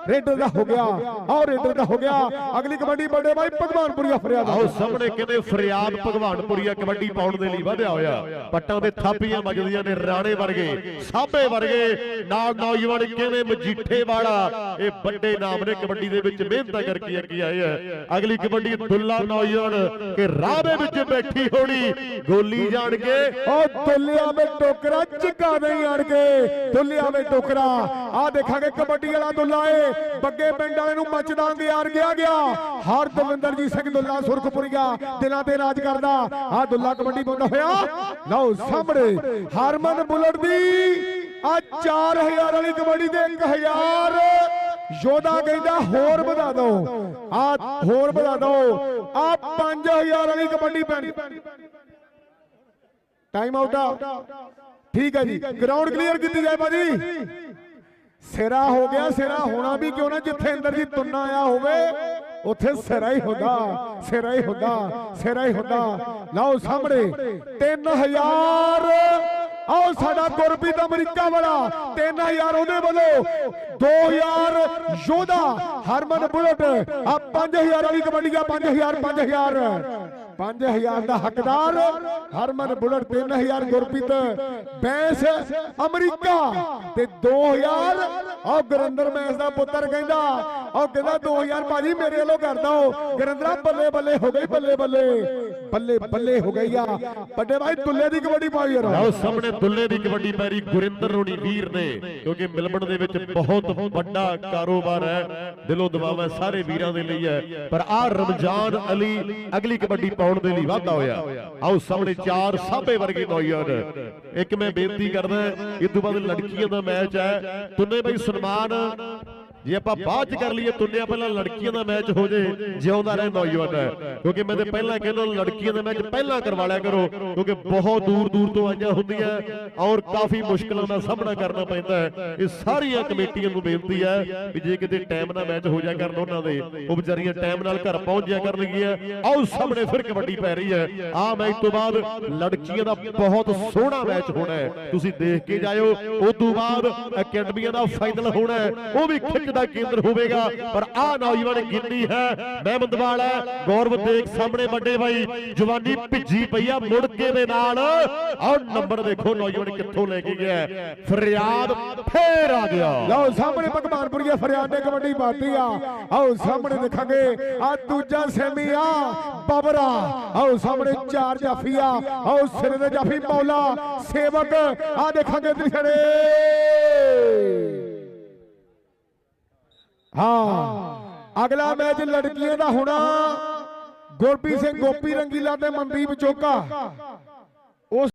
ਰੇਡਰ ਦਾ ਹੋ ਗਿਆ। ਔਰ ਰੇਡਰ ਦਾ ਹੋ ਗਿਆ। ਅਗਲੀ ਕਬੱਡੀ ਵੱਡੇ ਬਾਈ ਭਗਵਾਨਪੁਰੀਆ ਫਰਿਆਦ ਆਓ ਸਾਹਮਣੇ ਕਹਿੰਦੇ ਫਰਿਆਦ ਭਗਵਾਨਪੁਰੀਆ ਕਬੱਡੀ ਪਾਉਣ ਦੇ ਲਈ ਵਧਿਆ ਹੋਇਆ। ਪੱਟਾਂ ਦੇ ਥਾਪੀਆਂ ਵੱਜਦੀਆਂ ਨੇ ਰਾਣੇ ਵਰਗੇ ਸਾਬੇ ਵਰਗੇ। ਨਾਲ ਨੌਜਵਾਨ ਕਹਿੰਦੇ ਮਜੀਠੇ ਵਾਲਾ। ਇਹ ਵੱਡੇ ਨਾਮ ਨੇ ਕਬੱਡੀ ਦੇ ਵਿੱਚ ਮਿਹਨਤਾਂ ਕਰਕੇ ਅੱਗੇ ਆਏ ਆ। ਅਗਲੀ ਕਬੱਡੀ ਦੁੱਲਾ ਨੌਜਵਾਨ ਕਿ ਰਾਹ ਦੇ ਵਿੱਚ ਬੈਠੀ ਹੋਣੀ। ਗੋਲੀ ਜਾਣ ਕੇ ਉਹ ਦੁੱਲਿਆ ਵੇ ਟੋਕਰਾ ਝਿੱਕਾ ਨਹੀਂ ਆਣ ਕੇ। ਦੁੱਲਿਆ ਵੇ ਟੋਕਰਾ। ਆ ਦੇਖਾਂਗੇ ਕਬੱਡੀ ਵਾਲਾ ਦੁੱਲਾ ਏ। ਬੱਗੇ ਪਿੰਡ ਵਾਲੇ ਨੂੰ ਮੱਚਦਾ ਯਾਰ ਗਿਆ ਗਿਆ। ਹਰ ਦਵਿੰਦਰਜੀਤ ਸਿੰਘ ਦੁੱਲਾ ਸੁਰਖਪੁਰੀਆ ਦਿਲਾਂ ਤੇ ਰਾਜ ਕਰਦਾ। ਆ ਦੁੱਲਾ ਕਬੱਡੀ ਪਾਉਂਦਾ ਹੋਇਆ। ਲਓ ਸਾਹਮਣੇ ਹਰਮਨ ਬੁਲਟ ਦੀ ਆ 4000 ਵਾਲੀ ਕਬੱਡੀ ਦੇ 1000 ਯੋਧਾ ਕਹਿੰਦਾ, ਹੋਰ ਵਧਾ ਦਿਓ ਆ ਹੋਰ ਵਧਾ ਦਿਓ ਆ 5000 ਵਾਲੀ ਕਬੱਡੀ ਪੈਣੀ। ਟਾਈਮ ਆਊਟ ਆ। ਠੀਕ ਹੈ ਜੀ। ਗਰਾਊਂਡ ਕਲੀਅਰ ਕੀਤੀ ਜਾਏ ਬਾਜੀ ਸਿਰਾ ਹੋ ਗਿਆ ਸਿਰਾ ਹੋਣਾ ਵੀ ਕਿਉਂ ਨਾ? ਜਿੱਥੇ ਅੰਦਰ ਦੀ ਤੁੰਨਾ ਆਇਆ ਹੋਵੇ ਉੱਥੇ ਸਿਰਾ ਹੀ ਹੁੰਦਾ। ਸਿਰਾ ਹੀ ਹੁੰਦਾ ਸਿਰਾ ਹੀ ਹੁੰਦਾ। ਲਓ ਸਾਹਮਣੇ 3000 ਆਓ ਸਾਡਾ ਗੁਰਪ੍ਰੀਤ ਅਮਰੀਕਾ ਵਾਲਾ 3000 ਉਹਦੇ ਵੱਲੋਂ। 2000 ਯੋਧਾ ਹਰਮਨ ਬੁਲਟ। ਆ 5000 ਵਾਲੀ ਕਬੱਡੀ ਆ 5000 5000 5000 ਦਾ ਹੱਕਦਾਰ ਹਰਮਨ ਬੁਲਟ 3000 ਗੁਰਪ੍ਰੀਤ, ਬੈਂਸ ਅਮਰੀਕਾ ਤੇ 2000 ਆ ਗੁਰਿੰਦਰ ਬੈਂਸ ਦਾ ਪੁੱਤਰ ਕਹਿੰਦਾ ਉਹ ਕਹਿੰਦਾ 2000 ਭਾਜੀ ਮੇਰੇ ਵੱਲੋਂ ਕਰ ਦੋ ਗੁਰਿੰਦਰਾ ਬੱਲੇ ਬੱਲੇ ਹੋ ਗਈ, ਬੱਲੇ ਬੱਲੇ। ਬੱਲੇ ਬੱਲੇ ਹੋ ਗਈ ਆ। ਵੱਡੇ ਭਾਈ, ਦੁੱਲੇ ਦੀ ਕਬੱਡੀ ਪਾਈ ਯਾਰ। ਲਓ ਸਾਹਮਣੇ ਦੁੱਲੇ ਦੀ ਕਬੱਡੀ ਪੈਰੀ ਗੁਰਿੰਦਰ ਰੋਣੀ ਵੀਰ ਨੇ, ਕਿਉਂਕਿ ਮਿਲਬਣ ਦੇ ਵਿੱਚ ਬਹੁਤ ਵੱਡਾ ਕਾਰੋਬਾਰ ਹੈ। ਦਿਲੋਂ ਦਬਾਵਾ ਸਾਰੇ ਵੀਰਾਂ ਦੇ ਲਈ ਹੈ। ਪਰ ਆ ਰਮਜ਼ਾਨ ਅਲੀ ਅਗਲੀ ਕਬੱਡੀ ਪਾਉਣ ਦੇ ਲਈ ਵਾਧਾ ਹੋਇਆ। ਆਓ ਸਾਹਮਣੇ ਚਾਰ ਸਾਬੇ ਵਰਗੇ ਨੌਜਵਾਨ। ਇੱਕ ਮੈਂ ਬੇਨਤੀ ਕਰਦਾ, ਇਸ ਤੋਂ ਬਾਅਦ ਲੜਕੀਆਂ ਦਾ ਮੈਚ ਹੈ। ਤੁੰਨੇ ਬਈ ਸਨਮਾਨ ਜੇ ਆਪਾਂ ਬਾਅਦ ਚ ਕਰ ਲਈਏ ਤੁੰਨਿਆ ਪਹਿਲਾਂ ਲੜਕੀਆਂ ਦਾ ਮੈਚ ਹੋ ਜੇ ਜਿਉਂਦਾ ਰਹੇ ਨੌਜਵਾਨ ਕਿਉਂਕਿ ਮੈਂ ਤੇ ਪਹਿਲਾਂ ਕਹਿੰਦਾ ਲੜਕੀਆਂ ਦਾ ਮੈਚ ਪਹਿਲਾਂ ਕਰਵਾ ਲਿਆ ਕਰੋ ਕਿਉਂਕਿ ਬਹੁਤ ਦੂਰ ਦੂਰ ਤੋਂ ਆਈਆਂ ਹੁੰਦੀਆਂ ਔਰ ਕਾਫੀ ਮੁਸ਼ਕਲਾਂ ਦਾ ਸਾਹਮਣਾ ਕਰਨਾ ਪੈਂਦਾ ਹੈ। ਇਹ ਸਾਰੀਆਂ ਕਮੇਟੀਆਂ ਨੂੰ ਬੇਨਤੀ ਹੈ ਵੀ ਜੇ ਕਿਤੇ ਟਾਈਮ ਨਾਲ ਮੈਚ ਹੋ ਜਾ ਕਰਨ ਉਹਨਾਂ ਦੇ ਉਹ ਵਿਚਾਰੀਆਂ ਟਾਈਮ ਨਾਲ ਘਰ ਪਹੁੰਚ ਜਾ ਕਰਨਗੀਆਂ। ਆਓ ਸਾਹਮਣੇ ਫਿਰ ਕਬੱਡੀ ਪੈ ਰਹੀ ਹੈ। ਆ ਮੈਚ ਤੋਂ ਬਾਅਦ ਲੜਕੀਆਂ ਦਾ ਬਹੁਤ ਸੋਹਣਾ ਮੈਚ ਹੋਣਾ ਹੈ ਤੁਸੀਂ ਦੇਖ ਕੇ ਜਾਇਓ ਉਸ ਤੋਂ ਬਾਅਦ ਅਕੈਡਮੀਆਂ ਦਾ ਫਾਈਨਲ ਹੋਣਾ ਹੈ। ਉਹ ਵੀ ਖਿੱਚ ਦਾ ਕੇਂਦਰ ਹੋਵੇਗਾ, ਪਰ ਆ ਨੌਜਵਾਨ ਗਿੰਦੀ ਹੈ ਮਹਿਮਦਵਾਲ ਹੈ। ਗੌਰਵ ਦੇਖ ਸਾਹਮਣੇ ਵੱਡੇ ਭਾਈ ਜਵਾਨੀ ਭਿੱਜੀ ਪਈ ਆ ਮੁੜ ਦੇ ਨਾਲ। ਆਹ ਨੰਬਰ ਦੇਖੋ ਨੌਜਵਾਨ ਕਿੱਥੋਂ ਲੈ ਕੇ ਗਿਆ। ਫਰਿਆਦ ਫੇਰ ਆ ਗਿਆ। ਲਓ, ਸਾਹਮਣੇ ਭਗਵਾਨਪੁਰੀਆ ਫਰਿਆਦ ਨੇ ਕਬੱਡੀ ਪਾਤੀ ਆ। ਆਓ, ਸਾਹਮਣੇ ਦੇਖਾਂਗੇ। ਆ ਦੂਜਾ ਸੈਮੀ ਆ, ਬਬਰਾ। ਆਓ, ਸਾਹਮਣੇ ਚਾਰ ਜਾਫੀ ਆਓ, ਸਿਰੇ ਦੇ ਜਾਫੀ ਮੌਲਾ ਸੇਵਕ ਆ ਦੇਖਾਂਗੇ ਦਿਸ਼ੜੇ ਹਾਂ। ਅਗਲਾ ਮੈਚ ਲੜਕੀਆਂ ਦਾ ਹੋਣਾ। ਗੁਰਪ੍ਰੀਤ ਸਿੰਘ ਗੋਪੀ ਰੰਗੀਲਾ ਤੇ ਮਨਦੀਪ ਚੋਕਾ।